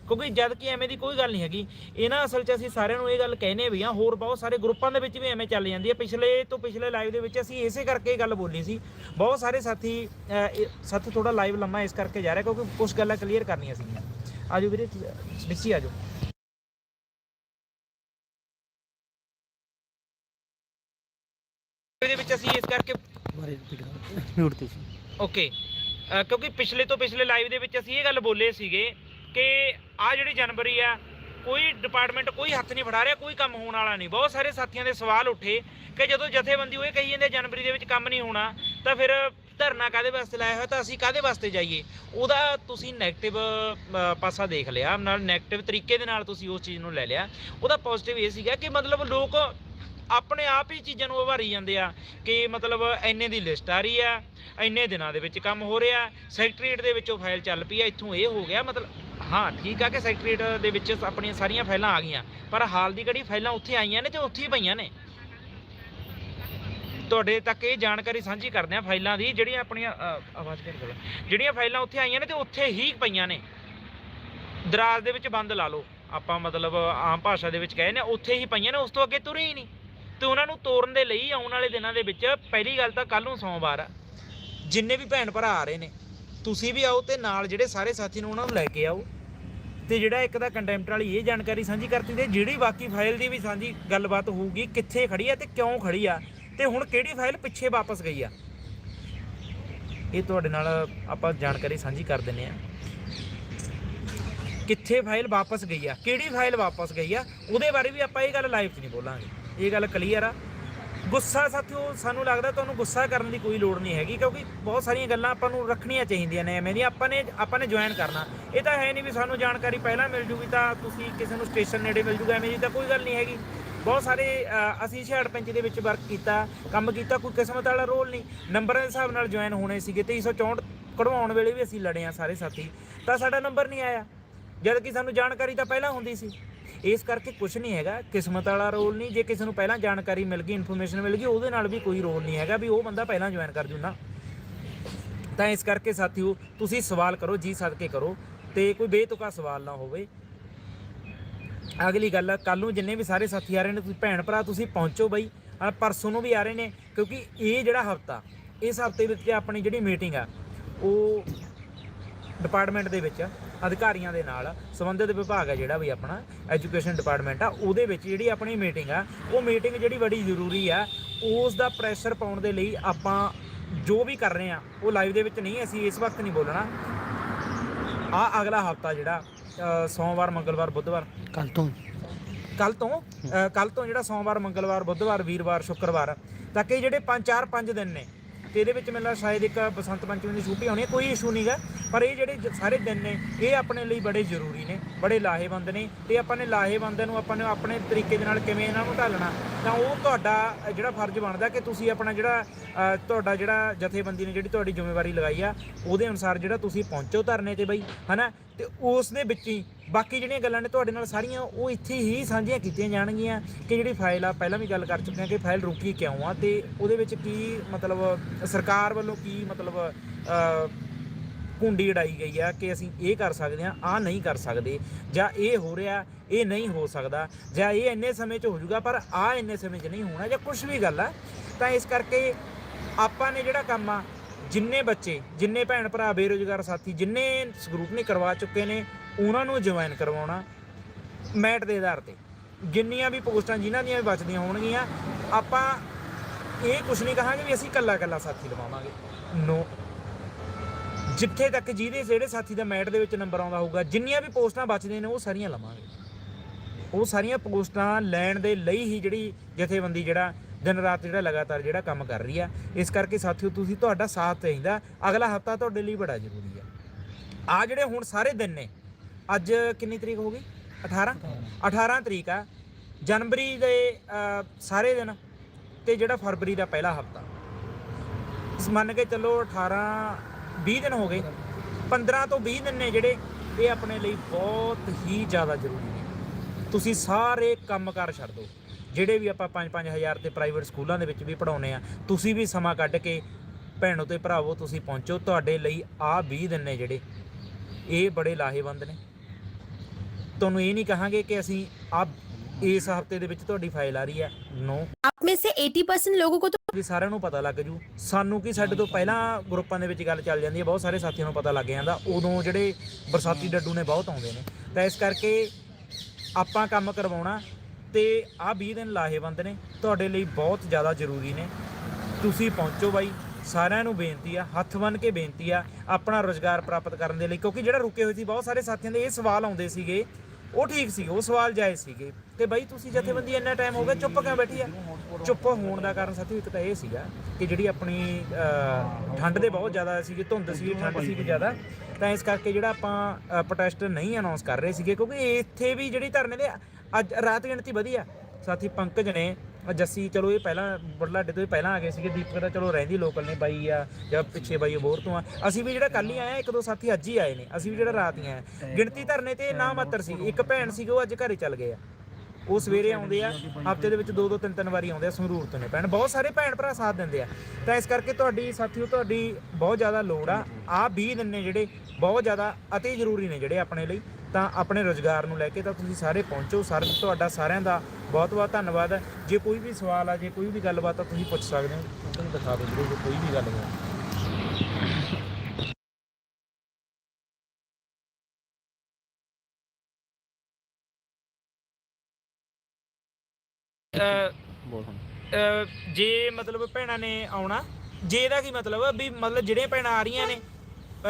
ਕਿਉਂਕਿ ਜਦ ਕਿ ਐਵੇਂ ਦੀ ਕੋਈ ਗੱਲ ਨਹੀਂ ਹੈਗੀ। ਇਹਨਾਂ ਅਸਲ 'ਚ ਅਸੀਂ ਸਾਰਿਆਂ ਨੂੰ ਇਹ ਗੱਲ ਕਹਿੰਨੇ ਵੀ ਆ ਹੋਰ ਬਹੁਤ ਸਾਰੇ ਗਰੁੱਪਾਂ ਦੇ ਵਿੱਚ ਵੀ ਐਵੇਂ ਚੱਲ ਜਾਂਦੀ ਹੈ ਪਿਛਲੇ ਤੋਂ ਪਿਛਲੇ ਲਾਈਵ ਦੇ ਵਿੱਚ ਅਸੀਂ ਇਸੇ ਕਰਕੇ ਇਹ ਗੱਲ ਬੋਲੀ ਸੀ। ਬਹੁਤ ਸਾਰੇ ਸਾਥੀ ਸਾਥੀ ਥੋੜਾ ਲਾਈਵ ਲੰਮਾ ਇਸ ਕਰਕੇ ਜਾ ਰਿਹਾ ਕਿਉਂਕਿ ਕੁਝ ਗੱਲਾਂ ਕਲੀਅਰ ਕਰਨੀਆਂ ਸੀਗੀਆਂ। ਆਜੋ ਵੀਰੇ ਵਿੱਚ ਆਜੋ। ਇਹਦੇ ਵਿੱਚ ਅਸੀਂ ਇਸ ਕਰਕੇ ਓਕੇ ਅ, ਕਿਉਂਕਿ ਪਿਛਲੇ ਤੋਂ ਪਿਛਲੇ ਲਾਈਵ ਦੇ ਵਿੱਚ ਅਸੀਂ ਇਹ ਗੱਲ ਬੋਲੇ ਸੀਗੇ ਕਿ ਆ ਜਿਹੜੀ ਜਨਵਰੀ ਆ, ਕੋਈ ਡਿਪਾਰਟਮੈਂਟ ਕੋਈ ਹੱਥ ਨਹੀਂ ਫੜਾ ਰਿਹਾ, ਕੋਈ ਕੰਮ ਹੋਣ ਵਾਲਾ ਨਹੀਂ। ਬਹੁਤ ਸਾਰੇ ਸਾਥੀਆਂ ਦੇ ਸਵਾਲ ਉੱਠੇ ਕਿ ਜਦੋਂ ਜਥੇਬੰਦੀ ਉਹ ਇਹ ਕਹੀ ਜਾਂਦੇ ਜਨਵਰੀ ਦੇ ਵਿੱਚ ਕੰਮ ਨਹੀਂ ਹੋਣਾ, ਤਾਂ ਫਿਰ ਧਰਨਾ ਕਾਦੇ ਵਾਸਤੇ ਲਾਇਆ ਹੋਇਆ, ਤਾਂ ਅਸੀਂ ਕਾਦੇ ਵਾਸਤੇ ਜਾਈਏ? ਉਹਦਾ ਤੁਸੀਂ 네ਗੇਟਿਵ ਪਾਸਾ ਦੇਖ ਲਿਆ, ਨਾਲ ਨੈਗੇਟਿਵ ਤਰੀਕੇ ਦੇ ਨਾਲ ਤੁਸੀਂ ਉਸ ਚੀਜ਼ ਨੂੰ ਲੈ ਲਿਆ। ਉਹਦਾ ਪੋਜ਼ਿਟਿਵ ਇਹ ਸੀਗਾ ਕਿ ਮਤਲਬ ਲੋਕ ਆਪਣੇ ਆਪ ਹੀ ਚੀਜ਼ਾਂ ਨੂੰ ਉਭਾਰੀ ਜਾਂਦੇ ਆ ਕਿ ਮਤਲਬ ਇੰਨੇ ਦੀ ਲਿਸਟ ਆ ਰਹੀ ਆ, ਇੰਨੇ ਦਿਨਾਂ ਦੇ ਵਿੱਚ ਕੰਮ ਹੋ ਰਿਹਾ ਸੈਕਟਰੀਏਟ ਦੇ ਵਿੱਚੋਂ ਫਾਈਲ ਚੱਲ ਪਈ ਆ, ਇੱਥੋਂ ਇਹ ਹੋ ਗਿਆ, ਮਤਲਬ ਹਾਂ, ਠੀਕ ਆ ਕਿ ਸੈਕਟਰੀਏਟ ਦੇ ਵਿੱਚ ਆਪਣੀਆਂ ਸਾਰੀਆਂ ਫਾਈਲਾਂ ਆ ਗਈਆਂ, ਪਰ ਹਾਲ ਦੀ ਘੜੀ ਫਾਈਲਾਂ ਉੱਥੇ ਆਈਆਂ ਨੇ ਤੇ ਉੱਥੇ ਹੀ ਪਈਆਂ ਨੇ? ਤੁਹਾਡੇ ਤੱਕ ਇਹ ਜਾਣਕਾਰੀ ਸਾਂਝੀ ਕਰਦੇ ਆ ਫਾਈਲਾਂ ਦੀ, ਜਿਹੜੀਆਂ ਆਪਣੀਆਂ ਆਵਾਜ਼ ਕਰ ਬੋਲ ਜਿਹੜੀਆਂ ਫਾਈਲਾਂ ਉੱਥੇ ਆਈਆਂ ਨੇ ਤੇ ਉੱਥੇ ਹੀ ਪਈਆਂ ਨੇ। ਦਰਾਜ਼ ਦੇ ਵਿੱਚ ਬੰਦ ਲਾ ਲਓ। ਆਪਾਂ ਮਤਲਬ ਆਮ ਭਾਸ਼ਾ ਦੇ ਵਿੱਚ ਕਹੇ ਨੇ ਉੱਥੇ ਹੀ ਪਈਆਂ ਨੇ, ਉਸ ਤੋਂ ਅੱਗੇ ਤੁਰੇ ਹੀ ਨਹੀਂ। ਤੇ ਉਹਨਾਂ ਨੂੰ ਤੋਰਨ ਦੇ ਲਈ ਆਉਣ ਵਾਲੇ ਦਿਨਾਂ ਦੇ ਵਿੱਚ ਪਹਿਲੀ ਗੱਲ ਤਾਂ ਕੱਲ ਨੂੰ ਸੋਮਵਾਰ ਆ। ਜਿੰਨੇ ਵੀ ਭੈਣ ਭਰਾ ਆ ਰਹੇ ਨੇ ਤੁਸੀਂ ਵੀ ਆਓ ਤੇ ਨਾਲ ਜਿਹੜੇ ਸਾਰੇ ਸਾਥੀ ਨੂੰ ਉਹਨਾਂ ਨੂੰ ਲੈ ਕੇ ਆਓ। ਤੇ ਜਿਹੜਾ ਇੱਕ ਤਾਂ ਕੰਟੈਂਪਟ ਵਾਲੀ ਇਹ ਜਾਣਕਾਰੀ ਸਾਂਝੀ ਕਰਤੀ ਤੇ ਜਿਹੜੀ ਬਾਕੀ ਫਾਈਲ ਦੀ ਵੀ ਸਾਂਝੀ ਗੱਲਬਾਤ ਹੋਊਗੀ, ਕਿੱਥੇ ਖੜੀ ਆ ਤੇ ਕਿਉਂ ਖੜੀ ਆ ਤੇ ਹੁਣ ਕਿਹੜੀ ਫਾਈਲ ਪਿੱਛੇ ਵਾਪਸ ਗਈ ਆ। ਇਹ ਤੁਹਾਡੇ ਨਾਲ ਆਪਾਂ ਜਾਣਕਾਰੀ ਸਾਂਝੀ ਕਰ ਦਿੰਨੇ ਆ। ਕਿੱਥੇ ਫਾਈਲ ਵਾਪਸ ਗਈ ਆ, ਕਿਹੜੀ ਫਾਈਲ ਵਾਪਸ ਗਈ ਆ, ਉਹਦੇ ਬਾਰੇ ਵੀ ਆਪਾਂ ਇਹ ਗੱਲ ਲਾਈਵ 'ਚ ਨਹੀਂ ਬੋਲਾਂਗੇ। ਇਹ ਗੱਲ ਕਲੀਅਰ ਆ। ਗੁੱਸਾ ਸਾਥੀਓ, ਸਾਨੂੰ ਲੱਗਦਾ ਤੁਹਾਨੂੰ ਗੁੱਸਾ ਕਰਨ ਦੀ ਕੋਈ ਲੋੜ ਨਹੀਂ ਹੈਗੀ, ਕਿਉਂਕਿ ਬਹੁਤ ਸਾਰੀਆਂ ਗੱਲਾਂ ਆਪਾਂ ਨੂੰ ਰੱਖਣੀਆਂ ਚਾਹੀਦੀਆਂ ਨੇ ਐਵੇਂ ਦੀਆਂ, ਆਪਾਂ ਨੇ ਆਪਾਂ ਨੇ ਜੁਆਇਨ ਕਰਨਾ। ਇਹ ਤਾਂ ਹੈ ਨਹੀਂ ਵੀ ਸਾਨੂੰ ਜਾਣਕਾਰੀ ਪਹਿਲਾਂ ਮਿਲ ਜੂਗੀ ਤਾਂ ਤੁਸੀਂ ਕਿਸੇ ਨੂੰ ਸਟੇਸ਼ਨ ਨੇੜੇ ਮਿਲ ਜੂਗਾ, ਐਵੇਂ ਦੀ ਤਾਂ ਕੋਈ ਗੱਲ ਨਹੀਂ ਹੈਗੀ। ਬਹੁਤ ਸਾਰੇ ਅਸੀਂ ਛੇੜ ਪੰਚ ਦੇ ਵਿੱਚ ਵਰਕ ਕੀਤਾ, ਕੰਮ ਕੀਤਾ, ਕੋਈ ਕਿਸਮਤ ਵਾਲਾ ਰੋਲ ਨਹੀਂ। ਨੰਬਰਾਂ ਦੇ ਹਿਸਾਬ ਨਾਲ ਜੁਆਇਨ ਹੋਣੇ ਸੀਗੇ 364 ਕਢਵਾਉਣ ਵੇਲੇ ਵੀ ਅਸੀਂ ਲੜੇ ਆ ਸਾਰੇ ਸਾਥੀ। ਤਾਂ ਸਾਡਾ ਨੰਬਰ ਨਹੀਂ ਆਇਆ। ਜਦ ਕਿ ਸਾਨੂੰ ਜਾਣਕਾਰੀ ਤਾਂ ਪਹਿਲਾਂ ਹੁੰਦੀ ਸੀ। ਇਸ ਕਰਕੇ ਕੁਝ ਨਹੀਂ ਹੈਗਾ, ਕਿਸਮਤ ਵਾਲਾ ਰੋਲ ਨਹੀਂ, ਜੇ ਕਿਸੇ ਨੂੰ ਪਹਿਲਾਂ ਜਾਣਕਾਰੀ ਮਿਲ ਗਈ ਇਨਫੋਰਮੇਸ਼ਨ ਮਿਲ ਗਈ, ਉਹਦੇ ਨਾਲ ਵੀ ਕੋਈ ਰੋਲ ਨਹੀਂ ਹੈਗਾ ਵੀ ਉਹ ਬੰਦਾ ਪਹਿਲਾਂ ਜੁਆਇਨ ਕਰ ਜੂ ਨਾ ਤਾਂ ਇਸ ਕਰਕੇ ਸਾਥੀਓ, ਤੁਸੀਂ ਸਵਾਲ ਕਰੋ, ਜੀ ਸਦਕੇ ਕਰੋ, ਤੇ ਕੋਈ ਬੇਤੁਕਾ ਸਵਾਲ ਨਾ ਹੋਵੇ। ਅਗਲੀ ਗੱਲ ਕੱਲ ਨੂੰ ਜਿੰਨੇ ਵੀ ਸਾਰੇ ਸਾਥੀ ਆ ਰਹੇ ਨੇ, ਤੁਸੀਂ ਭੈਣ ਭਰਾ ਤੁਸੀਂ ਪਹੁੰਚੋ ਬਈ। ਪਰਸੋਂ ਨੂੰ ਵੀ ਆ ਰਹੇ ਨੇ, ਕਿਉਂਕਿ ਇਹ ਜਿਹੜਾ ਹਫਤਾ, ਇਸ ਹਫ਼ਤੇ ਵਿੱਚ ਆਪਣੀ ਜਿਹੜੀ ਮੀਟਿੰਗ ਆ, ਉਹ ਡਿਪਾਰਟਮੈਂਟ ਦੇ ਵਿੱਚ ਅਧਿਕਾਰੀਆਂ ਦੇ ਨਾਲ ਸੰਬੰਧਿਤ ਵਿਭਾਗ ਹੈ ਜਿਹੜਾ ਵੀ ਆਪਣਾ ਐਜੂਕੇਸ਼ਨ ਡਿਪਾਰਟਮੈਂਟ ਆ ਉਹਦੇ ਵਿੱਚ ਜਿਹੜੀ ਆਪਣੀ ਮੀਟਿੰਗ ਆ ਉਹ ਮੀਟਿੰਗ ਜਿਹੜੀ ਬੜੀ ਜ਼ਰੂਰੀ ਆ ਉਸ ਦਾ ਪ੍ਰੈਸ਼ਰ ਪਾਉਣ ਦੇ ਲਈ ਆਪਾਂ ਜੋ ਵੀ ਕਰ ਰਹੇ ਆ ਉਹ ਲਾਈਵ ਦੇ ਵਿੱਚ ਨਹੀਂ ਅਸੀਂ ਇਸ ਵਕਤ ਨਹੀਂ ਬੋਲਣਾ। ਆ ਅਗਲਾ ਹਫਤਾ ਜਿਹੜਾ ਸੋਮਵਾਰ ਮੰਗਲਵਾਰ ਬੁੱਧਵਾਰ। ਕੱਲ ਤੋਂ। ਕੱਲ ਤੋਂ? ਕੱਲ ਤੋਂ ਜਿਹੜਾ ਸੋਮਵਾਰ ਮੰਗਲਵਾਰ ਬੁੱਧਵਾਰ ਵੀਰਵਾਰ ਸ਼ੁੱਕਰਵਾਰ। ਤੱਕ ਇਹ ਜਿਹੜੇ 5 4 5 ਦਿਨ ਨੇ ਤੇ ਇਹਦੇ ਵਿੱਚ ਮੈਨੂੰ ਸ਼ਾਇਦ ਇੱਕ ਬਸੰਤ ਪੰਚਮੀ ਦੀ ਛੁੱਟੀ ਹੋਣੀ ਹੈ ਕੋਈ ਇਸ਼ੂ ਨਹੀਂਗਾ ਪਰ ਇਹ ਜਿਹੜੇ ਜ- ਸਾਰੇ ਦਿਨ ਨੇ ਇਹ ਆਪਣੇ ਲਈ ਬੜੇ ਜ਼ਰੂਰੀ ਨੇ ਬੜੇ ਲਾਹੇਵੰਦ ਨੇ ਤੇ ਆਪਾਂ ਨੇ ਲਾਹੇਵੰਦ ਨੂੰ ਆਪਾਂ ਨੇ ਆਪਣੇ ਤਰੀਕੇ ਦੇ ਨਾਲ ਕਿਵੇਂ ਇਹਨਾਂ ਨੂੰ ਢਾਲਣਾ ਤਾਂ ਉਹ ਤੁਹਾਡਾ ਅ, ਜਿਹੜਾ ਫਰਜ਼ ਬਣਦਾ ਕਿ ਤੁਸੀਂ ਆਪਣਾ ਜਿਹੜਾ ਅ, ਤੁਹਾਡਾ ਜਿਹੜਾ ਜਥੇਬੰਦੀ ਨੇ ਜਿਹੜੀ ਤੁਹਾਡੀ ਜ਼ਿੰਮੇਵਾਰੀ ਲਗਾਈ ਆ ਉਹਦੇ ਅਨੁਸਾਰ ਜਿਹੜਾ ਤੁਸੀਂ ਪਹੁੰਚੋ ਧਰਨੇ ਤੇ ਬਈ ਹਨਾ? ਤੇ ਉਸ ਦੇ ਵਿੱਚ ਹੀ ਬਾਕੀ ਜਿਹੜੀਆਂ ਗੱਲਾਂ ਨੇ ਤੁਹਾਡੇ ਨਾਲ ਸਾਰੀਆਂ, ਉਹ ਇੱਥੇ ਹੀ ਸਾਂਝੀਆਂ ਕੀਤੀਆਂ ਜਾਣਗੀਆਂ ਕਿ ਜਿਹੜੀ ਫਾਈਲ ਆ, ਪਹਿਲਾਂ ਵੀ ਗੱਲ ਕਰ ਚੁੱਕੇ ਹਾਂ ਕਿ ਫਾਈਲ ਰੁਕੀ ਕਿਉਂ ਆ ਤੇ ਉਹਦੇ ਵਿੱਚ ਕੀ ਮਤਲਬ ਸਰਕਾਰ ਵੱਲੋਂ ਕੀ ਮਤਲਬ ਕੁੰਡੀ ਉਡਾਈ ਗਈ ਆ ਕਿ ਅਸੀਂ ਇਹ ਕਰ ਸਕਦੇ ਆ ਆ ਨਹੀਂ ਕਰ ਸਕਦੇ ਜਾਂ ਇਹ ਹੋ ਰਿਹਾ, ਇਹ ਨਹੀਂ ਹੋ ਸਕਦਾ ਜਾਂ ਇਹ ਇੰਨੇ ਸਮੇਂ 'ਚ ਹੋ ਜਾਊਗਾ ਪਰ ਆ ਇੰਨੇ ਸਮੇਂ 'ਚ ਨਹੀਂ ਹੋਣਾ ਜਾਂ ਕੁਝ ਵੀ ਗੱਲ ਆ। ਤਾਂ ਇਸ ਕਰਕੇ ਆਪਾਂ ਨੇ ਜਿਹੜਾ ਕੰਮ ਆ, ਜਿੰਨੇ ਬੱਚੇ, ਜਿੰਨੇ ਭੈਣ ਭਰਾ ਬੇਰੋਜ਼ਗਾਰ ਸਾਥੀ, ਜਿੰਨੇ ਸਕਰੂਟਨੀ ਕਰਵਾ ਚੁੱਕੇ ਨੇ ਉਹਨਾਂ ਨੂੰ ਜੁਆਇਨ ਕਰਵਾਉਣਾ, ਮੈਟ ਦੇ ਆਧਾਰ ਤੇ। ਜਿੰਨੀਆਂ ਵੀ ਪੋਸਟਾਂ ਜਿਨ੍ਹਾਂ ਦੀਆਂ ਵੀ ਬਚਦੀਆਂ ਹੋਣਗੀਆਂ, ਆਪਾਂ ਇਹ ਕੁਝ ਨਹੀਂ ਕਹਾਂਗੇ ਵੀ ਅਸੀਂ ਕੱਲਾ ਕੱਲਾ ਸਾਥੀ ਲਵਾਵਾਂਗੇ। ਨੋ ਜਿੱਥੇ ਤੱਕ ਜਿਹਦੇ ਜਿਹੜੇ ਸਾਥੀ ਦਾ ਮੈਟ ਦੇ ਵਿੱਚ ਨੰਬਰ ਆਉਂਦਾ ਹੋਊਗਾ, ਜਿੰਨੀਆਂ ਵੀ ਪੋਸਟਾਂ ਬਚਦੀਆਂ ਨੇ, ਉਹ ਸਾਰੀਆਂ ਲਵਾਂਗੇ। ਉਹ ਸਾਰੀਆਂ ਪੋਸਟਾਂ ਲੈਣ ਦੇ ਲਈ ਹੀ ਜਿਹੜੀ ਜਥੇਬੰਦੀ ਜਿਹੜਾ ਦਿਨ ਰਾਤ ਜਿਹੜਾ ਲਗਾਤਾਰ ਜਿਹੜਾ ਕੰਮ ਕਰ ਰਹੀ ਆ, ਇਸ ਕਰਕੇ ਸਾਥੀਓ ਤੁਸੀਂ ਤੁਹਾਡਾ ਸਾਥ ਚਾਹੀਦਾ। ਅਗਲਾ ਹਫਤਾ ਤੁਹਾਡੇ ਲਈ ਬੜਾ ਜ਼ਰੂਰੀ ਆ। ਆ ਜਿਹੜੇ ਹੁਣ ਸਾਰੇ ਦਿਨ ਨੇ ਅੱਜ ਕਿੰਨੀ ਤਰੀਕ ਹੋ ਗਈ 18 18 ਤਰੀਕ ਆ। ਜਨਵਰੀ ਦੇ ਸਾਰੇ ਦਿਨ ਤੇ ਜਿਹੜਾ ਫਰਵਰੀ ਦਾ ਪਹਿਲਾ ਹਫਤਾ। ਇਸ ਮੰਨ ਕੇ ਚੱਲੋ 18 20 ਦਿਨ ਹੋ ਗਏ। 15 ਤੋਂ 20 ਦਿਨ ਨੇ ਜਿਹੜੇ ਇਹ ਆਪਣੇ ਲਈ ਬਹੁਤ ਹੀ ਜ਼ਿਆਦਾ ਜ਼ਰੂਰੀ ਨੇ। ਤੁਸੀਂ ਸਾਰੇ ਕੰਮ ਕਰ ਛੱਡ ਦਿਓ। ਜਿਹੜੇ ਵੀ ਆਪਾਂ 5-5000 ਤੇ ਪ੍ਰਾਈਵੇਟ ਸਕੂਲਾਂ ਦੇ ਵਿੱਚ ਵੀ ਪੜਾਉਨੇ ਆ ਤੁਸੀਂ ਵੀ ਸਮਾਂ ਕੱਢ ਕੇ ਭੈਣੋ ਤੇ ਭਰਾਵੋ ਤੁਸੀਂ ਪਹੁੰਚੋ। ਤੁਹਾਡੇ ਲਈ ਆ 20 ਦਿਨ ਨੇ ਜਿਹੜੇ। ਇਹ ਬੜੇ ਲਾਹੇਵੰਦ ਨੇ। ਤੁਹਾਨੂੰ ਇਹ ਨਹੀਂ ਕਹਾਂਗੇ ਕਿ ਅਸੀਂ ਆ ਇਸ ਹਫਤੇ ਦੇ ਵਿੱਚ ਤੁਹਾਡੀ ਫਾਈਲ ਆ ਰਹੀ ਹੈ ਨੋ आप में से 80% लोगों को तो ਵੀ ਸਾਰਿਆਂ ਨੂੰ ਪਤਾ ਲੱਗ ਜੂ ਸਾਨੂੰ ਕੀ ਸਾਡੇ ਤੋਂ ਪਹਿਲਾਂ ਗਰੁੱਪਾਂ ਦੇ ਵਿੱਚ ਗੱਲ ਚੱਲ ਜਾਂਦੀ ਹੈ ਬਹੁਤ ਸਾਰੇ ਸਾਥੀਆਂ ਨੂੰ ਪਤਾ ਲੱਗ ਜਾਂਦਾ ਉਦੋਂ ਜਿਹੜੇ ਬਰਸਾਤੀ ਡੱਡੂ ਨੇ ਬਹੁਤ ਆਉਂਦੇ ਨੇ ਤਾਂ ਇਸ ਕਰਕੇ ਆਪਾਂ ਕੰਮ ਕਰਵਾਉਣਾ ਤੇ ਆਹ 20 ਦਿਨ ਲਾਹੇਵੰਦ ਨੇ ਤੁਹਾਡੇ ਲਈ ਬਹੁਤ ਜ਼ਿਆਦਾ ਜ਼ਰੂਰੀ ਨੇ ਤੁਸੀਂ ਪਹੁੰਚੋ ਬਾਈ ਸਾਰਿਆਂ ਨੂੰ ਬੇਨਤੀ ਆ ਹੱਥ ਬੰਨ ਕੇ ਬੇਨਤੀ ਆ ਆਪਣਾ ਰੋਜ਼ਗਾਰ ਪ੍ਰਾਪਤ ਕਰਨ ਦੇ ਲਈ ਕਿਉਂਕਿ ਜਿਹੜਾ ਰੁਕੇ ਹੋਏ ਸੀ ਬਹੁਤ ਸਾਰੇ ਸਾਥੀਆਂ ਦੇ ਇਹ ਸਵਾਲ ਆਉਂਦੇ ਸੀਗੇ ਉਹ ਠੀਕ ਸੀ ਉਹ ਸਵਾਲ ਜਾਇਜ਼ ਸੀਗੇ। ਤੇ ਬਾਈ ਤੁਸੀਂ ਜਥੇਬੰਦੀ ਇੰਨਾ ਟਾਈਮ ਹੋ ਗਿਆ ਚੁੱਪ ਕਿਉਂ ਬੈਠੀ ਆ? ਚੁੱਪ ਹੋਣ ਦਾ ਕਾਰਨ ਸਾਥੀ ਇੱਕ ਤਾਂ ਇਹ ਸੀਗਾ ਕਿ ਜਿਹੜੀ ਆਪਣੀ ਅਹ, ਠੰਡ ਦੇ ਬਹੁਤ ਜ਼ਿਆਦਾ ਸੀਗੀ ਧੁੰਦ ਸੀ ਠੰਡ ਸੀ ਜ਼ਿਆਦਾ ਤਾਂ ਇਸ ਕਰਕੇ ਜਿਹੜਾ ਆਪਾਂ ਪ੍ਰੋਟੈਸਟ ਨਹੀਂ ਅਨਾਉਂਸ ਕਰ ਰਹੇ ਸੀਗੇ ਕਿਉਂਕਿ ਇੱਥੇ ਵੀ ਜਿਹੜੀ ਧਰਨੇ ਦੇ ਅੱਜ ਰਾਤ ਗਿਣਤੀ ਵਧੀਆ ਸਾਥੀ ਪੰਕਜ ਨੇ ਆਹ ਜੱਸੀ ਚਲੋ ਇਹ ਪਹਿਲਾਂ ਬੁਢਲਾਡੇ ਤੋਂ ਹੀ ਪਹਿਲਾਂ ਆ ਗਏ ਸੀਗੇ ਦੀਪਕ ਦਾ ਚਲੋ ਰਹਿੰਦੀ ਲੋਕਲ ਨੇ ਬਾਈ ਆ ਜਾਂ ਪਿੱਛੇ ਬਾਈ ਬੋਰ ਤੋਂ ਆ। ਅਸੀਂ ਵੀ ਜਿਹੜਾ ਕੱਲ ਹੀ ਆਏ ਆ ਇੱਕ ਦੋ ਸਾਥੀ ਅੱਜ ਹੀ ਆਏ ਨੇ ਅਸੀਂ ਵੀ ਜਿਹੜਾ ਰਾਤ ਹੀ ਆਏ ਆ। ਗਿਣਤੀ ਧਰਨੇ ਤੇ ਨਾ ਮਾਤਰ ਸੀ ਇੱਕ ਭੈਣ ਸੀ ਉਹ ਅੱਜ ਘਰੇ ਚੱਲ ਗਏ ਆ। ਉਹ ਸਵੇਰੇ ਆਉਂਦੇ ਆ ਹਫ਼ਤੇ ਦੇ ਵਿੱਚ ਦੋ ਦੋ ਤਿੰਨ ਤਿੰਨ ਵਾਰੀ ਆਉਂਦੇ ਆ ਸੰਗਰੂਰ ਤੋਂ ਨੇ ਭੈਣ। ਬਹੁਤ ਸਾਰੇ ਭੈਣ ਭਰਾ ਸਾਥ ਦਿੰਦੇ ਆ। ਤਾਂ ਇਸ ਕਰਕੇ ਤੁਹਾਡੀ ਸਾਥੀਓ ਤੁਹਾਡੀ ਬਹੁਤ ਜ਼ਿਆਦਾ ਲੋੜ ਆ। ਆ 20 ਦਿਨ ਨੇ ਜਿਹੜੇ ਬਹੁਤ ਜ਼ਿਆਦਾ ਅਤੀ ਜ਼ਰੂਰੀ ਨੇ ਜਿਹੜੇ ਆਪਣੇ ਲਈ। ਤਾਂ ਆਪਣੇ ਰੋਜ਼ਗਾਰ ਨੂੰ ਲੈ ਕੇ ਤਾਂ ਤੁਸੀਂ ਸਾਰੇ ਪਹੁੰਚੋ। ਸਰ, ਤੁਹਾਡਾ ਸਾਰਿਆਂ ਦਾ ਬਹੁਤ ਬਹੁਤ ਧੰਨਵਾਦ। ਜੇ ਕੋਈ ਵੀ ਸਵਾਲ ਆ, ਜੇ ਕੋਈ ਵੀ ਗੱਲਬਾਤ ਆ, ਤੁਸੀਂ ਪੁੱਛ ਸਕਦੇ ਹੋ। ਤੁਹਾਨੂੰ ਦਿਖਾ ਦਿਓ ਜ਼ਰੂਰ ਕੋਈ ਵੀ ਗੱਲ ਹੋ ਜੇ ਮਤਲਬ ਭੈਣਾਂ ਨੇ ਆਉਣਾ, ਜੇ ਦਾ ਕੀ ਮਤਲਬ ਵੀ ਮਤਲਬ ਜਿਹੜੇ ਭੈਣਾਂ ਆ ਰਹੀਆਂ ਨੇ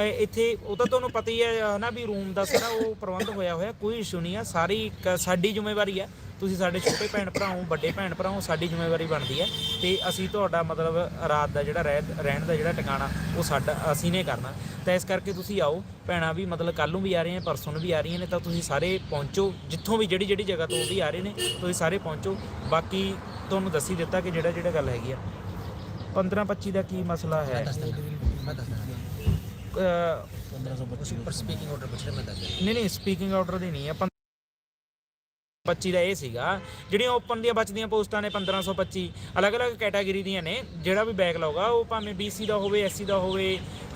ਇੱਥੇ ਉਹ ਤਾਂ ਤੁਹਾਨੂੰ ਪਤਾ ਹੀ ਹੈ ਹਨਾ ਵੀ ਰੂਮ ਦਾ ਸਾਰਾ ਉਹ ਪ੍ਰਬੰਧ ਹੋਇਆ ਹੋਇਆ, ਕੋਈ ਇਸ਼ੂ ਨਹੀਂ ਆ, ਸਾਰੀ ਇੱਕ ਸਾਡੀ ਜ਼ਿੰਮੇਵਾਰੀ ਆ। ਤੁਸੀਂ ਸਾਡੇ ਛੋਟੇ ਭੈਣ ਭਰਾਓ, ਵੱਡੇ ਭੈਣ ਭਰਾਓ, ਸਾਡੀ ਜ਼ਿੰਮੇਵਾਰੀ ਬਣਦੀ ਹੈ ਤੇ ਅਸੀਂ ਤੁਹਾਡਾ ਮਤਲਬ ਰਾਤ ਦਾ ਜਿਹੜਾ ਰਹਿ- ਰਹਿਣ ਦਾ ਜਿਹੜਾ ਟਿਕਾਣਾ, ਉਹ ਸਾਡਾ, ਅਸੀਂ ਨੇ ਕਰਨਾ। ਤਾਂ ਇਸ ਕਰਕੇ ਤੁਸੀਂ ਆਓ, ਭੈਣਾਂ ਵੀ ਮਤਲਬ ਕੱਲ ਨੂੰ ਵੀ ਆ ਰਹੀਆਂ, ਪਰਸੋਂ ਨੂੰ ਵੀ ਆ ਰਹੀਆਂ ਨੇ, ਤਾਂ ਤੁਸੀਂ ਸਾਰੇ ਪਹੁੰਚੋ, ਜਿੱਥੋਂ ਵੀ ਜਿਹੜੀ ਜਿਹੜੀ ਜਗ੍ਹਾ ਤੋਂ ਉਹ ਵੀ ਆ ਰਹੇ ਨੇ, ਤੁਸੀਂ ਸਾਰੇ ਪਹੁੰਚੋ। ਬਾਕੀ ਤੁਹਾਨੂੰ ਦੱਸੀ ਦਿੱਤਾ ਕਿ ਜਿਹੜਾ ਜਿਹੜਾ ਗੱਲ ਹੈਗੀ ਆ। 15 25 ਦਾ ਕੀ ਮਸਲਾ ਹੈ? ਮੈਂ ਦੱਸਦਾ ਅਹ, ਪਰ ਸਪੀਕਿੰਗ ਆਰਡਰ ਪੁੱਛ ਰਿਹਾ ਮੈਂ ਦੱਸ ਦਿੰਦਾ। ਨਹੀਂ ਨਹੀਂ ਸਪੀਕਿੰਗ ਆਰਡਰ ਦੀ ਨਹੀਂ ਆ 25 ਦਾ ਇਹ ਸੀਗਾ। ਜਿਹੜੀਆਂ ਓਪਨ ਦੀਆਂ ਬਚਦੀਆਂ ਪੋਸਟਾਂ ਨੇ 1525 ਅਲੱਗ-ਅਲੱਗ ਕੈਟਾਗਰੀ ਦੀਆਂ ਨੇ। ਜਿਹੜਾ ਵੀ ਬੈਕਲੌਗ ਆ ਉਹ ਭਾਵੇਂ BC ਦਾ ਹੋਵੇ SC ਦਾ ਹੋਵੇ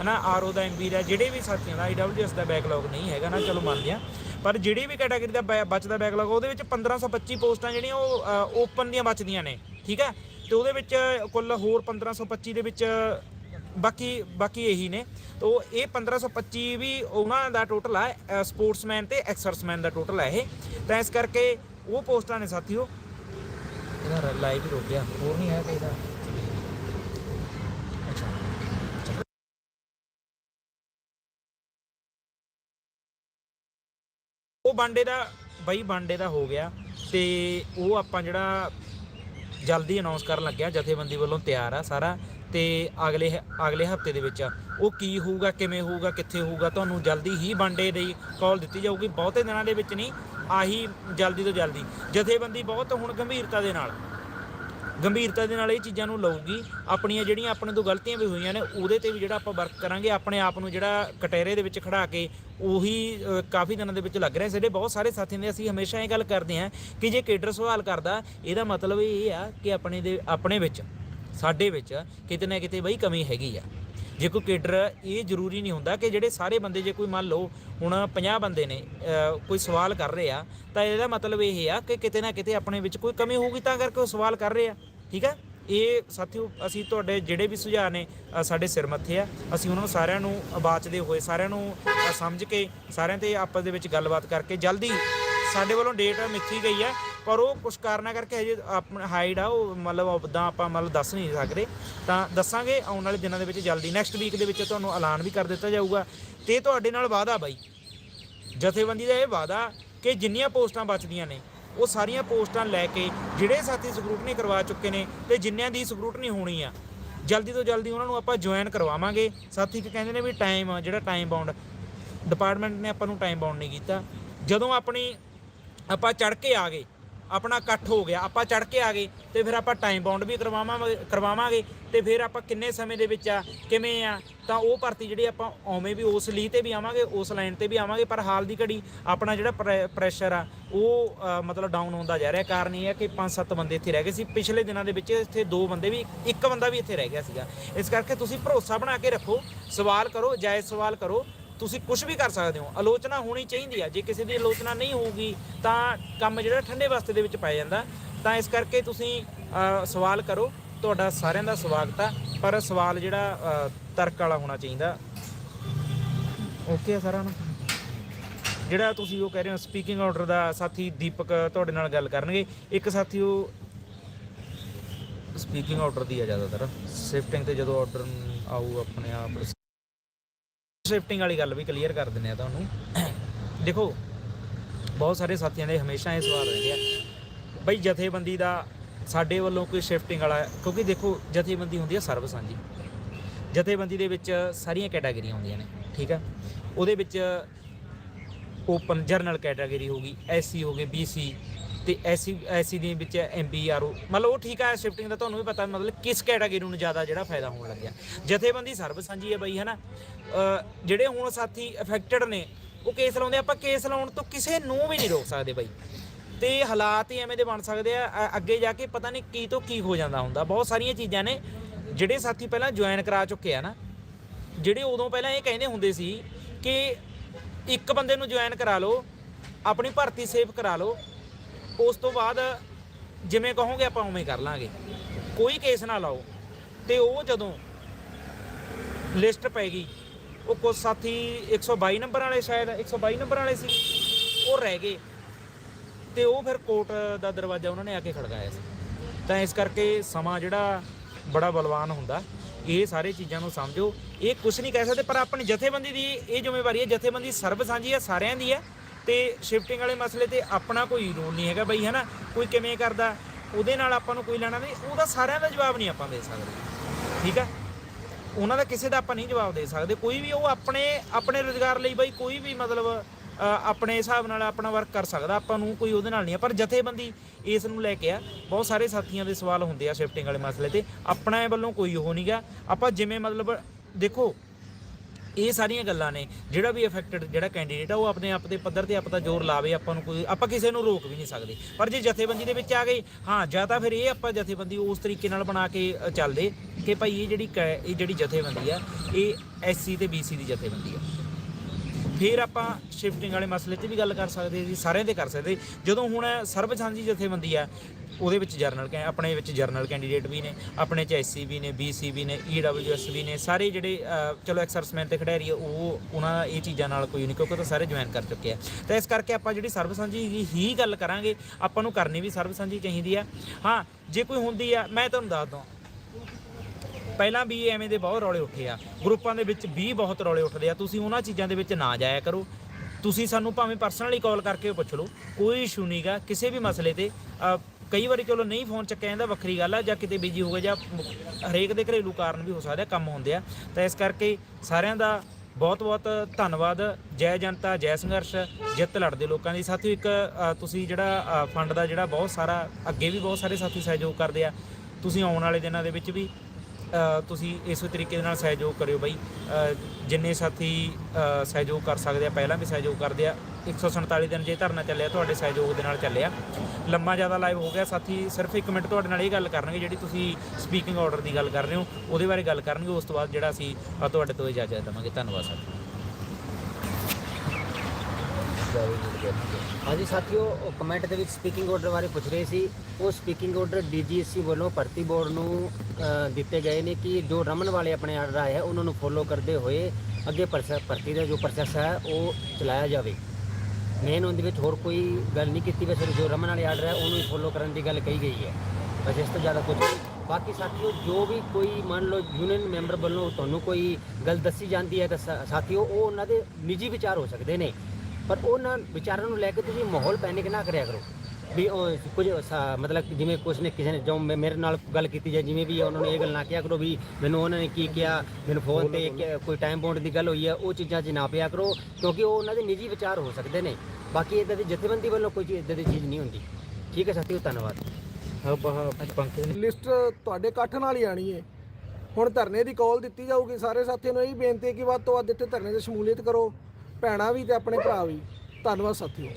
ਹਨਾ RO ਦਾ MB ਦਾ ਜਿਹੜੇ ਵੀ ਸਾਥੀਆਂ ਦਾ IWS ਦਾ ਬੈਕਲੌਗ ਨਹੀਂ ਹੈਗਾ ਨਾ ਚਲੋ ਮੰਨਦੇ ਆ ਪਰ ਜਿਹੜੀ ਵੀ ਕੈਟਾਗਰੀ ਦਾ ਬੈ- ਬਚਦਾ ਬੈਕਲੌਗ ਉਹਦੇ ਵਿੱਚ 1525 ਪੋਸਟਾਂ ਜਿਹੜੀਆਂ ਉਹ ਓਪਨ ਦੀਆਂ ਬਚਦੀਆਂ ਨੇ ਠੀਕ ਹੈ ਤੇ ਉਹਦੇ ਵਿੱਚ ਕੁੱਲ ਹੋਰ 1525 ਦੇ ਵਿੱਚ ਬਾਕੀ ਬਾਕੀ ਇਹੀ ਨੇ। ਤੋ ਇਹ 1525 ਵੀ ਉਹਨਾਂ ਦਾ ਟੋਟਲ ਆ ਸਪੋਰਟਸਮੈਨ ਤੇ ਐਕਸਰਸਮੈਨ ਦਾ ਟੋਟਲ ਹੈ ਇਹ। ਤਾਂ ਇਸ ਕਰਕੇ ਉਹ ਪੋਸਟਾਂ ਨੇ ਸਾਥੀਓ, ਇਹਦਾ ਲਾਈਵ ਰੁਕ ਗਿਆ। ਹੋਰ ਨਹੀਂ ਹੈ ਕਿਹਦਾ। ਉਹ ਬਾਂਡੇ ਦਾ, ਬਈ ਬਾਂਡੇ ਦਾ ਹੋ ਗਿਆ ਤੇ ਉਹ ਆਪਾਂ ਜਿਹੜਾ ਜਲਦੀ ਅਨਾਉਂਸ ਕਰਨ ਲੱਗਿਆ, ਜਥੇਬੰਦੀ ਵੱਲੋਂ ਤਿਆਰ ਆ ਸਾਰਾ। ਤੇ ਅਗਲੇ ਅਗਲੇ ਹਫ਼ਤੇ ਦੇ ਵਿੱਚ ਉਹ ਕੀ ਹੋਊਗਾ, ਕਿਵੇਂ ਹੋਊਗਾ, ਕਿੱਥੇ ਹੋਊਗਾ, ਤੁਹਾਨੂੰ ਜਲਦੀ ਹੀ ਬਾਂਡੇ ਦੀ ਕਾਲ ਦਿੱਤੀ ਜਾਊਗੀ। ਬਹੁਤੇ ਦਿਨਾਂ ਦੇ ਵਿੱਚ ਨਹੀਂ, ਆਹੀ ਜਲਦੀ ਤੋਂ ਜਲਦੀ। ਜਥੇਬੰਦੀ ਬਹੁਤ ਹੁਣ ਗੰਭੀਰਤਾ ਦੇ ਨਾਲ, ਗੰਭੀਰਤਾ ਦੇ ਨਾਲ ਇਹ ਚੀਜ਼ਾਂ ਨੂੰ ਲਊਗੀ। ਆਪਣੀਆਂ ਜਿਹੜੀਆਂ ਆਪਣੇ ਤੋਂ ਗਲਤੀਆਂ ਵੀ ਹੋਈਆਂ ਨੇ, ਉਹਦੇ ਤੇ ਵੀ ਜਿਹੜਾ ਆਪਾਂ ਵਰਕ ਕਰਾਂਗੇ, ਆਪਣੇ ਆਪ ਨੂੰ ਜਿਹੜਾ ਕਟਹਿਰੇ ਦੇ ਵਿੱਚ ਖੜਾ ਕੇ ਉਹੀ ਕਾਫੀ ਦਿਨਾਂ ਦੇ ਵਿੱਚ ਲੱਗ ਰਿਹਾ। ਸਾਡੇ ਬਹੁਤ ਸਾਰੇ ਸਾਥੀਆਂ ਦੇ ਅਸੀਂ ਹਮੇਸ਼ਾ ਇਹ ਗੱਲ ਕਰਦੇ ਹਾਂ ਕਿ ਜੇ ਕੇਡਰ ਸਵਾਲ ਕਰਦਾ, ਇਹਦਾ ਮਤਲਬ ਇਹ ਆ ਕਿ ਆਪਣੇ ਦੇ, ਆਪਣੇ ਵਿੱਚ ਸਾਡੇ ਵਿੱਚ ਕਿਤੇ ਨਾ ਕਿਤੇ ਬਈ ਕਮੀ ਹੈਗੀ ਆ। ਜੇ ਕੋਈ ਕੇਡਰ ਇਹ ਜ਼ਰੂਰੀ ਨਹੀਂ ਹੁੰਦਾ ਕਿ ਜਿਹੜੇ ਸਾਰੇ ਬੰਦੇ ਜੇ ਕੋਈ ਮੰਨ ਲਓ ਹੁਣ 50 ਬੰਦੇ ਨੇ ਕੋਈ ਸਵਾਲ ਕਰ ਰਹੇ ਆ, ਤਾਂ ਇਹਦਾ ਮਤਲਬ ਇਹ ਆ ਕਿ ਕਿਤੇ ਨਾ ਕਿਤੇ ਆਪਣੇ ਵਿੱਚ ਕੋਈ ਕਮੀ ਹੋਊਗੀ ਤਾਂ ਕਰਕੇ ਉਹ ਸਵਾਲ ਕਰ ਰਹੇ ਆ, ਠੀਕ ਆ? ਇਹ ਸਾਥੀਓ, ਅਸੀਂ ਤੁਹਾਡੇ ਜਿਹੜੇ ਵੀ ਸੁਝਾਅ ਨੇ ਸਾਡੇ ਸਿਰ ਮੱਥੇ ਆ। ਅਸੀਂ ਉਹਨਾਂ ਨੂੰ ਸਾਰਿਆਂ ਨੂੰ ਬਾਚਦੇ ਹੋਏ, ਸਾਰਿਆਂ ਨੂੰ ਸਮਝ ਕੇ ਸਾਰਿਆਂ ਤੇ ਆਪਸ ਦੇ ਵਿੱਚ ਗੱਲਬਾਤ ਕਰਕੇ ਜਲਦੀ ਸਾਡੇ ਵੱਲੋਂ ਡੇਟ ਮਿੱਥੀ ਗਈ ਆ। ਪਰ ਉਹ ਕੁਝ ਕਾਰਨਾਂ ਕਰਕੇ ਹਜੇ ਆਪਣਾ ਹਾਈਡ ਆ, ਉਹ ਮਤਲਬ ਉਦਾਂ ਆਪਾਂ ਮਤਲਬ ਦੱਸ ਨਹੀਂ ਸਕਦੇ। ਤਾਂ ਦੱਸਾਂਗੇ ਆਉਣ ਵਾਲੇ ਦਿਨਾਂ ਦੇ ਵਿੱਚ ਜਲਦੀ। ਨੈਕਸਟ ਵੀਕ ਦੇ ਵਿੱਚ ਤੁਹਾਨੂੰ ਐਲਾਨ ਵੀ ਕਰ ਦਿੱਤਾ ਜਾਊਗਾ। ਤੇ ਤੁਹਾਡੇ ਨਾਲ ਵਾਅਦਾ ਬਾਈ। ਜਥੇਬੰਦੀ ਦਾ ਇਹ ਵਾਅਦਾ ਕਿ ਜਿੰਨੀਆਂ ਪੋਸਟਾਂ ਬਚਦੀਆਂ ਨੇ, ਉਹ ਸਾਰੀਆਂ ਪੋਸਟਾਂ ਲੈ ਕੇ ਜਿਹੜੇ ਸਾਥੀ ਸਕਰੂਟਨੀ ਕਰਵਾ ਚੁੱਕੇ ਨੇ ਤੇ ਜਿੰਨਿਆਂ ਦੀ ਸਕਰੂਟਨੀ ਹੋਣੀ ਆ, ਜਲਦੀ ਤੋਂ ਜਲਦੀ ਉਹਨਾਂ ਨੂੰ ਆਪਾਂ ਜੁਆਇਨ ਕਰਵਾਵਾਂਗੇ। ਸਾਥੀ ਕਿ ਕਹਿੰਦੇ ਨੇ ਵੀ ਟਾਈਮ ਜਿਹੜਾ ਟਾਈਮ ਬਾਉਂਡ ਡਿਪਾਰਟਮੈਂਟ ਨੇ ਆਪਾਂ ਨੂੰ ਟਾਈਮ ਬਾਉਂਡ ਨਹੀਂ ਕੀਤਾ। ਜਦੋਂ ਆਪਣੀ, ਆਪਾਂ ਚੜ ਕੇ ਆ ਗਏ ਆਪਣਾ ਇਕੱਠ ਹੋ ਗਿਆ, ਆਪਾਂ ਚੜ ਕੇ ਆ ਗਏ ਤੇ ਫਿਰ ਆਪਾਂ ਟਾਈਮ ਬਾਉਂਡ ਵੀ ਕਰਵਾਵਾਂਗੇ ਕਰਵਾਵਾਂਗੇ ਤੇ ਫਿਰ ਆਪਾਂ ਕਿੰਨੇ ਸਮੇਂ ਦੇ ਵਿੱਚ ਆ, ਕਿਵੇਂ ਆ, ਤਾਂ ਉਹ ਭਰਤੀ ਜਿਹੜੀ ਆਪਾਂ ਓਵੇਂ ਵੀ ਉਸ ਲਈ ਤੇ ਵੀ ਆਵਾਂਗੇ, ਉਸ ਲਾਈਨ ਤੇ ਵੀ ਆਵਾਂਗੇ, ਪਰ ਹਾਲ ਦੀ ਘੜੀ ਆਪਣਾ ਜਿਹੜਾ ਪ੍ਰੈਸ਼ਰ ਆ, ਉਹ ਮਤਲਬ ਡਾਊਨ ਹੁੰਦਾ ਜਾ ਰਿਹਾ। ਕਾਰਨ ਇਹ ਹੈ ਕਿ 5-7 ਬੰਦੇ ਇੱਥੇ ਰਹਿ ਗਏ ਸੀ। ਪਿਛਲੇ ਦਿਨਾਂ ਦੇ ਵਿੱਚ ਇੱਥੇ ਦੋ ਬੰਦੇ ਵੀ, ਇੱਕ ਬੰਦਾ ਵੀ ਇੱਥੇ ਰਹਿ ਗਿਆ ਸੀਗਾ। ਇਸ ਕਰਕੇ ਤੁਸੀਂ ਭਰੋਸਾ ਬਣਾ ਕੇ ਰੱਖੋ, ਸਵਾਲ ਕਰੋ, ਜਾਇਜ਼ ਸਵਾਲ ਕਰੋ ਤੁਸੀਂ ਕੁਝ ਵੀ ਕਰ ਸਕਦੇ ਹੋ। ਆਲੋਚਨਾ ਹੋਣੀ ਚਾਹੀਦੀ ਆ। ਜੇ ਕਿਸੇ ਦੀ ਆਲੋਚਨਾ ਨਹੀਂ ਹੋਊਗੀ, ਤਾਂ ਕੰਮ ਜਿਹੜਾ ਠੰਡੇ ਵਾਸਤੇ ਦੇ ਵਿੱਚ ਪੈ ਜਾਂਦਾ। ਤਾਂ ਇਸ ਕਰਕੇ ਤੁਸੀਂ ਸਵਾਲ ਕਰੋ। ਤੁਹਾਡਾ ਸਾਰਿਆਂ ਦਾ ਸਵਾਗਤ ਆ। ਪਰ ਸਵਾਲ ਜਿਹੜਾ ਤਰਕ ਵਾਲਾ ਹੋਣਾ ਚਾਹੀਦਾ। ਓਕੇ ਆ ਸਾਰਿਆਂ ਨੂੰ? ਜਿਹੜਾ ਤੁਸੀਂ ਉਹ ਕਹਿ ਰਹੇ ਹੋ ਸਪੀਕਿੰਗ ਆਰਡਰ ਦਾ ਸਾਥੀ ਦੀਪਕ ਤੁਹਾਡੇ ਨਾਲ ਗੱਲ ਕਰਨਗੇ। ਇੱਕ ਸਾਥੀ ਉਹ ਸਪੀਕਿੰਗ ਆਰਡਰ ਦੀ ਆ ਜ਼ਿਆਦਾਤਰ। ਸ਼ਿਫਟਿੰਗ ਤੇ ਜਦੋਂ ਆਰਡਰ ਆਊ ਆਪਣੇ ਆਪ। ਸ਼ਿਫਟਿੰਗ ਵਾਲੀ ਗੱਲ ਵੀ ਕਲੀਅਰ ਕਰ ਦਿੰਦੇ ਆ ਤੁਹਾਨੂੰ। ਦੇਖੋ, ਬਹੁਤ ਸਾਰੇ ਸਾਥੀਆਂ ਦੇ ਹਮੇਸ਼ਾ ਇਹ ਸਵਾਲ ਰਹਿੰਦੇ ਆ। ਬਈ ਜਥੇਬੰਦੀ ਦਾ ਸਾਡੇ ਵੱਲੋਂ ਕੋਈ ਸ਼ਿਫਟਿੰਗ ਵਾਲਾ, ਕਿਉਂਕਿ ਦੇਖੋ, ਜਥੇਬੰਦੀ ਹੁੰਦੀ ਹੈ ਸਰਵ ਸਾਂਝੀ। ਜਥੇਬੰਦੀ ਦੇ ਵਿੱਚ ਸਾਰੀਆਂ ਕੈਟਾਗਰੀਆਂ ਹੁੰਦੀਆਂ ਨੇ, ਠੀਕ ਆ? ਉਹਦੇ ਵਿੱਚ ਓਪਨ ਜਰਨਲ ਕੈਟਾਗਰੀ ਹੋਗੀ ਐਸਸੀ ਹੋ ਗਏ ਬੀਸੀ ਤੇ ਐਸਸੀ ਐਸਸੀ ਦੇ ਵਿੱਚ ਐਮਬੀਆਰਓ ਮਤਲਬ ਉਹ ਠੀਕ ਆ ਸ਼ਿਫਟਿੰਗ ਦਾ ਤੁਹਾਨੂੰ ਵੀ ਪਤਾ, ਮਤਲਬ ਕਿਸ ਕੈਟਾਗਰੀ ਨੂੰ ਜ਼ਿਆਦਾ ਜਿਹੜਾ ਫਾਇਦਾ ਹੋਣ ਲੱਗਿਆ। ਜਥੇਬੰਦੀ ਸਰਬ ਸਾਂਝੀ ਹੈ ਬਈ, ਹਨਾ? ਅਹ ਜਿਹੜੇ ਹੁਣ ਸਾਥੀ ਅਫੈਕਟਡ ਨੇ, ਉਹ ਕੇਸ ਲਾਉਂਦੇ ਆਪਾਂ ਕੇਸ ਲਾਉਣ ਤੋਂ ਕਿਸੇ ਨੂੰ ਵੀ ਨਹੀਂ ਰੋਕ ਸਕਦੇ ਬਈ। ਤੇ ਹਾਲਾਤ ਹੀ ਐਵੇਂ ਦੇ ਬਣ ਸਕਦੇ ਆ। ਅੱਗੇ ਜਾ ਕੇ ਪਤਾ ਨਹੀਂ ਕੀ ਤੋਂ ਕੀ ਹੋ ਜਾਂਦਾ ਹੁੰਦਾ। ਬਹੁਤ ਸਾਰੀਆਂ ਚੀਜ਼ਾਂ ਨੇ, ਜਿਹੜੇ ਸਾਥੀ ਪਹਿਲਾਂ ਜੁਆਇਨ ਕਰਾ ਚੁੱਕੇ ਆ ਨਾ, ਜਿਹੜੇ ਉਦੋਂ ਪਹਿਲਾਂ ਇਹ ਕਹਿੰਦੇ ਹੁੰਦੇ ਸੀ ਕਿ ਇੱਕ ਬੰਦੇ ਨੂੰ ਜੁਆਇਨ ਕਰਾ ਲਓ, ਆਪਣੀ ਭਰਤੀ ਸੇਵ ਕਰਾ ਲਓ, ਉਸ ਤੋਂ ਬਾਅਦ ਜਿਵੇਂ ਕਹੋਗੇ ਆਪਾਂ ਉਵੇਂ ਕਰ ਲਾਂਗੇ। ਕੋਈ ਕੇਸ ਨਾ ਲਾਓ। ਤੇ ਉਹ ਜਦੋਂ ਲਿਸਟ ਪੈ ਗਈ ਉਹ ਕੁਝ ਸਾਥੀ 122 ਨੰਬਰ ਵਾਲੇ ਸ਼ਾਇਦ 122 ਨੰਬਰ ਵਾਲੇ ਸੀ। ਉਹ ਰਹਿ ਗਏ। ਤੇ ਉਹ ਫਿਰ ਕੋਰਟ ਦਾ ਦਰਵਾਜ਼ਾ ਉਹਨਾਂ ਨੇ ਆ ਕੇ ਖੜਕਾਇਆ ਸੀ। ਤਾਂ ਇਸ ਕਰਕੇ ਸਮਾਂ ਜਿਹੜਾ ਬੜਾ ਬਲਵਾਨ ਹੁੰਦਾ। ਇਹ ਸਾਰੇ ਚੀਜ਼ਾਂ ਨੂੰ ਸਮਝੋ। ਇਹ ਕੁਝ ਨਹੀਂ ਕਹਿ ਸਕਦੇ, ਪਰ ਆਪਣੀ ਜਥੇਬੰਦੀ ਦੀ ਇਹ ਜ਼ਿੰਮੇਵਾਰੀ ਹੈ। ਜਥੇਬੰਦੀ ਸਰਬ ਸਾਂਝੀ ਹੈ, ਸਾਰਿਆਂ ਦੀ ਹੈ। ਤੇ ਸ਼ਿਫਟਿੰਗ ਵਾਲੇ ਮਸਲੇ ਤੇ ਆਪਣਾ ਕੋਈ ਰੋਲ ਨਹੀਂ ਹੈਗਾ ਬਈ, ਹਨਾ? ਕੋਈ ਕਿਵੇਂ ਕਰਦਾ? ਉਹਦੇ ਨਾਲ ਆਪਾਂ ਨੂੰ ਕੋਈ ਲੈਣਾ ਨਹੀਂ। ਉਹਦਾ ਸਾਰਿਆਂ ਦਾ ਜਵਾਬ ਨਹੀਂ ਆਪਾਂ ਦੇ ਸਕਦੇ। ਠੀਕ ਹੈ? ਉਹਨਾਂ ਦਾ ਕਿਸੇ ਦਾ ਆਪਾਂ ਨਹੀਂ ਜਵਾਬ ਦੇ ਸਕਦੇ। ਕੋਈ ਵੀ ਉਹ ਆਪਣੇ ਆਪਣੇ ਰੋਜ਼ਗਾਰ ਲਈ ਬਈ ਕੋਈ ਵੀ ਮਤਲਬ ਆਪਣੇ ਹਿਸਾਬ ਨਾਲ ਆਪਣਾ ਵਰਕ ਕਰ ਸਕਦਾ, ਆਪਾਂ ਨੂੰ ਕੋਈ ਉਹਦੇ ਨਾਲ ਨਹੀਂ ਆ। ਪਰ ਜਥੇਬੰਦੀ ਇਸ ਨੂੰ ਲੈ ਕੇ ਆ, ਬਹੁਤ ਸਾਰੇ ਸਾਥੀਆਂ ਦੇ ਸਵਾਲ ਹੁੰਦੇ ਆ ਸ਼ਿਫਟਿੰਗ ਵਾਲੇ ਮਸਲੇ ਤੇ। ਆਪਣਾ ਵੱਲੋਂ ਕੋਈ ਉਹ ਨਹੀਂਗਾ ਆਪਾਂ ਜਿਵੇਂ ਮਤਲਬ, ਦੇਖੋ ਇਹ ਸਾਰੀਆਂ ਗੱਲਾਂ ਨੇ, ਜਿਹੜਾ ਵੀ ਅਫੈਕਟਡ ਜਿਹੜਾ ਕੈਂਡੀਡੇਟ ਆ, ਉਹ ਆਪਣੇ ਆਪ ਦੇ ਪੱਧਰ ਤੇ ਆਪਦਾ ਜ਼ੋਰ ਲਾਵੇ, ਆਪਾਂ ਨੂੰ ਕੋਈ, ਆਪਾਂ ਕਿਸੇ ਨੂੰ ਰੋਕ ਵੀ ਨਹੀਂ ਸਕਦੇ। ਪਰ ਜੇ ਜਥੇਬੰਦੀ ਦੇ ਵਿੱਚ ਆ ਗਏ, ਹਾਂ, ਜਾਂ ਤਾਂ ਫਿਰ ਇਹ ਆਪਾਂ ਜਥੇਬੰਦੀ ਉਸ ਤਰੀਕੇ ਨਾਲ ਬਣਾ ਕੇ ਚੱਲਦੇ ਕਿ ਭਾਈ ਇਹ ਜਿਹੜੀ ਕ- ਇਹ ਜਿਹੜੀ ਜਥੇਬੰਦੀ ਆ, ਇਹ ਐਸਸੀ ਤੇ ਬੀਸੀ ਦੀ ਜਥੇਬੰਦੀ ਆ। ਫਿਰ ਆਪਾਂ ਸ਼ਿਫਟਿੰਗ ਵਾਲੇ ਮਸਲੇ ਤੇ ਵੀ ਗੱਲ ਕਰ ਸਕਦੇ ਜੀ ਸਾਰਿਆਂ ਤੇ ਕਰ ਸਕਦੇ ਜਦੋਂ ਹੁਣ ਸਰਬ ਸਾਂਝੀ ਜਥੇਬੰਦੀ ਆ ਉਹਦੇ ਵਿੱਚ ਜਰਨਲ ਕੈ ਆਪਣੇ ਵਿੱਚ ਜਰਨਲ ਕੈਂਡੀਡੇਟ ਵੀ ਨੇ ਆਪਣੇ ਚ ਐਸਸੀ ਵੀ ਨੇ ਬੀਸੀ ਵੀ ਨੇ ਈਡਬਲਯੂਐਸ ਵੀ ਨੇ ਸਾਰੇ ਜਿਹੜੇ ਚਲੋ ਐਕਸਰਸਮੈਨ ਤੇ ਖਿਡਾਰੀ ਆ, ਉਹ ਉਹਨਾਂ ਇਹ ਚੀਜ਼ਾਂ ਨਾਲ ਕੋਈ ਨਹੀਂ ਕਿਉਂਕਿ ਉਹ ਤਾਂ ਸਾਰੇ ਜੁਆਇਨ ਕਰ ਚੁੱਕੇ ਆ। ਤਾਂ ਇਸ ਕਰਕੇ ਆਪਾਂ ਜਿਹੜੀ ਸਰਬ ਸਾਂਝੀ ਦੀ ਹੀ ਗੱਲ ਕਰਾਂਗੇ ਆਪਾਂ ਨੂੰ ਕਰਨੀ ਵੀ ਸਰਬ ਸਾਂਝੀ ਚਾਹੀਦੀ ਆ। ਹਾਂ ਜੇ ਕੋਈ ਹੁੰਦੀ ਆ ਮੈਂ ਤੁਹਾਨੂੰ ਦੱਸ ਦਵਾਂ ਪਹਿਲਾਂ ਵੀ ਐਵੇਂ ਦੇ ਬਹੁਤ ਰੌਲੇ ਉੱਠੇ ਆ। ਗਰੁੱਪਾਂ ਦੇ ਵਿੱਚ ਵੀ ਬਹੁਤ ਰੌਲੇ ਉੱਠਦੇ ਆ। ਤੁਸੀਂ ਉਹਨਾਂ ਚੀਜ਼ਾਂ ਦੇ ਵਿੱਚ ਨਾ ਜਾਇਆ ਕਰੋ। ਤੁਸੀਂ ਸਾਨੂੰ ਭਾਵੇਂ ਪਰਸਨਲੀ ਕਾਲ ਕਰਕੇ ਪੁੱਛ ਲਓ। ਕੋਈ ਇਸ਼ੂ ਨਹੀਂਗਾ ਕਿਸੇ ਵੀ ਮਸਲੇ ਤੇ ਕਈ ਵਾਰੀ ਚਲੋ ਨਹੀਂ ਫੋਨ ਚੱਕਿਆ ਜਾਂਦਾ, ਵੱਖਰੀ ਗੱਲ ਆ, ਜਾਂ ਕਿਤੇ ਬਿਜ਼ੀ ਹੋ ਗਏ ਜਾਂ ਹਰੇਕ ਦੇ ਘਰੇਲੂ ਕਾਰਨ ਵੀ ਹੋ ਸਕਦੇ ਕੰਮ ਹੁੰਦੇ ਆ। ਤਾਂ ਇਸ ਕਰਕੇ ਸਾਰਿਆਂ ਦਾ ਬਹੁਤ ਬਹੁਤ ਧੰਨਵਾਦ। ਜੈ ਜਨਤਾ, ਜੈ ਸੰਘਰਸ਼, ਜਿੱਤ ਲੜਦੇ ਲੋਕਾਂ ਦੀ। ਸਾਥੀਓ ਇੱਕ ਤੁਸੀਂ ਜਿਹੜਾ ਫੰਡ ਦਾ ਜਿਹੜਾ ਬਹੁਤ ਸਾਰਾ, ਅੱਗੇ ਵੀ ਬਹੁਤ ਸਾਰੇ ਸਾਥੀ ਸਹਿਯੋਗ ਕਰਦੇ ਆ। ਤੁਸੀਂ ਆਉਣ ਵਾਲੇ ਦਿਨਾਂ ਦੇ ਵਿੱਚ ਵੀ ਤੁਸੀਂ ਇਸੇ ਤਰੀਕੇ ਦੇ ਨਾਲ ਸਹਿਯੋਗ ਕਰਿਓ ਬਾਈ। ਜਿੰਨੇ ਸਾਥੀ ਸਹਿਯੋਗ ਕਰ ਸਕਦੇ ਆ, ਪਹਿਲਾਂ ਵੀ ਸਹਿਯੋਗ ਕਰਦੇ ਆ 147 ਦਿਨ ਜੇ ਧਰਨਾ ਚੱਲਿਆ, ਤੁਹਾਡੇ ਸਹਿਯੋਗ ਦੇ ਨਾਲ ਚੱਲਿਆ। ਲੰਮਾ ਜ਼ਿਆਦਾ ਲਾਈਵ ਹੋ ਗਿਆ, ਸਾਥੀ ਸਿਰਫ 1 ਮਿੰਟ ਤੁਹਾਡੇ ਨਾਲ ਇਹ ਗੱਲ ਕਰਨਗੇ, ਜਿਹੜੀ ਤੁਸੀਂ ਸਪੀਕਿੰਗ ਆਰਡਰ ਦੀ ਗੱਲ ਕਰ ਰਹੇ ਹੋ, ਉਹਦੇ ਬਾਰੇ ਗੱਲ ਕਰਨਗੇ, ਉਸ ਤੋਂ ਬਾਅਦ ਜਿਹੜਾ ਅਸੀਂ ਤੁਹਾਡੇ ਤੋਂ ਇਜਾਜ਼ਤ ਦੇਵਾਂਗੇ। ਧੰਨਵਾਦ, ਸਾਥੀ। ਹਾਂਜੀ ਸਾਥੀਓ ਕਮੈਂਟ ਦੇ ਵਿੱਚ ਸਪੀਕਿੰਗ ਆਰਡਰ ਬਾਰੇ ਪੁੱਛ ਰਹੇ ਸੀ। ਉਹ ਸਪੀਕਿੰਗ ਆਰਡਰ ਡੀਜੀਐਸਸੀ ਵੱਲੋਂ ਭਰਤੀ ਬੋਰਡ ਨੂੰ ਦਿੱਤੇ ਗਏ ਨੇ ਕਿ ਜੋ ਰਮਨ ਵਾਲੇ ਆਪਣੇ ਆਰਡਰ ਆਏ ਹੈ, ਉਹਨਾਂ ਨੂੰ ਫੋਲੋ ਕਰਦੇ ਹੋਏ ਅੱਗੇ ਪ੍ਰੋਸੈਸ ਭਰਤੀ ਦਾ ਜੋ ਪ੍ਰੋਸੈਸ ਹੈ, ਉਹ ਚਲਾਇਆ ਜਾਵੇ। ਮੇਨ ਉਹਦੇ ਵਿੱਚ ਹੋਰ ਕੋਈ ਗੱਲ ਨਹੀਂ ਕੀਤੀ ਵੈਸੇ ਜੋ ਰਮਨ ਵਾਲੇ ਆਰਡਰ ਹੈ, ਉਹਨੂੰ ਹੀ ਫੋਲੋ ਕਰਨ ਦੀ ਗੱਲ ਕਹੀ ਗਈ ਹੈ। ਬਸ ਇਸ ਤੋਂ ਜ਼ਿਆਦਾ ਕੁਝ ਨਹੀਂ। ਬਾਕੀ ਸਾਥੀਓ, ਜੋ ਵੀ ਕੋਈ ਮੰਨ ਲਓ ਯੂਨੀਅਨ ਮੈਂਬਰ ਵੱਲੋਂ ਤੁਹਾਨੂੰ ਕੋਈ ਗੱਲ ਦੱਸੀ ਜਾਂਦੀ ਹੈ, ਤਾਂ ਸਾਥੀਓ, ਉਹ ਉਹਨਾਂ ਦੇ ਨਿੱਜੀ ਵਿਚਾਰ ਹੋ ਸਕਦੇ ਨੇ। ਪਰ ਉਹਨਾਂ ਵਿਚਾਰਾਂ ਨੂੰ ਲੈ ਕੇ ਤੁਸੀਂ ਮਾਹੌਲ ਪੈਨਿਕ ਨਾ ਕਰਿਆ ਕਰੋ। ਵੀ ਉਹ ਕੁਝ ਸਾ- ਮਤਲਬ ਕਿ ਜਿਵੇਂ ਕੁਛ ਨੇ ਕਿਸੇ ਨੇ ਜੋ ਮੇ- ਮੇਰੇ ਨਾਲ ਗੱਲ ਕੀਤੀ ਜਾਂ ਜਿਵੇਂ ਵੀ ਹੈ, ਉਹਨਾਂ ਨੇ ਇਹ ਗੱਲ ਨਾ ਕਿਹਾ ਕਰੋ ਵੀ ਮੈਨੂੰ ਉਹਨਾਂ ਨੇ ਕੀ ਕਿਹਾ ਮੈਨੂੰ ਫੋਨ ਤੇ ਕਿ- ਕੋਈ ਟਾਈਮ ਬਾਉਂਡ ਦੀ ਗੱਲ ਹੋਈ ਹੈ ਉਹ ਚੀਜ਼ਾਂ 'ਚ ਨਾ ਪਿਆ ਕਰੋ ਕਿਉਂਕਿ ਉਹ ਉਹਨਾਂ ਦੇ ਨਿੱਜੀ ਵਿਚਾਰ ਹੋ ਸਕਦੇ ਨੇ। ਬਾਕੀ ਇਦਾਂ ਦੀ ਜਥੇਬੰਦੀ ਵੱਲੋਂ ਕੋਈ ਚੀਜ਼ ਇਦਾਂ ਦੀ ਚੀਜ਼ ਨਹੀਂ ਹੁੰਦੀ। ਠੀਕ ਹੈ ਸਾਥੀਓ ਧੰਨਵਾਦ। ਲਿਸਟ ਤੁਹਾਡੇ ਇਕੱਠ ਨਾਲ ਹੀ ਆਣੀ ਹੈ। ਹੁਣ ਧਰਨੇ ਦੀ ਕਾਲ ਦਿੱਤੀ ਜਾਊਗੀ ਸਾਰੇ ਸਾਥੀਆਂ ਨੂੰ ਇਹ ਬੇਨਤੀ ਹੈ ਕਿ ਵੱਧ ਤੋਂ ਵੱਧ ਇੱਥੇ ਧਰਨੇ 'ਚ ਸ਼ਮੂਲੀਅਤ ਕਰੋ। ਭੈਣਾਂ ਵੀ ਤੇ ਆਪਣੇ ਭਰਾ ਵੀ। ਧੰਨਵਾਦ ਸਾਥੀਓ।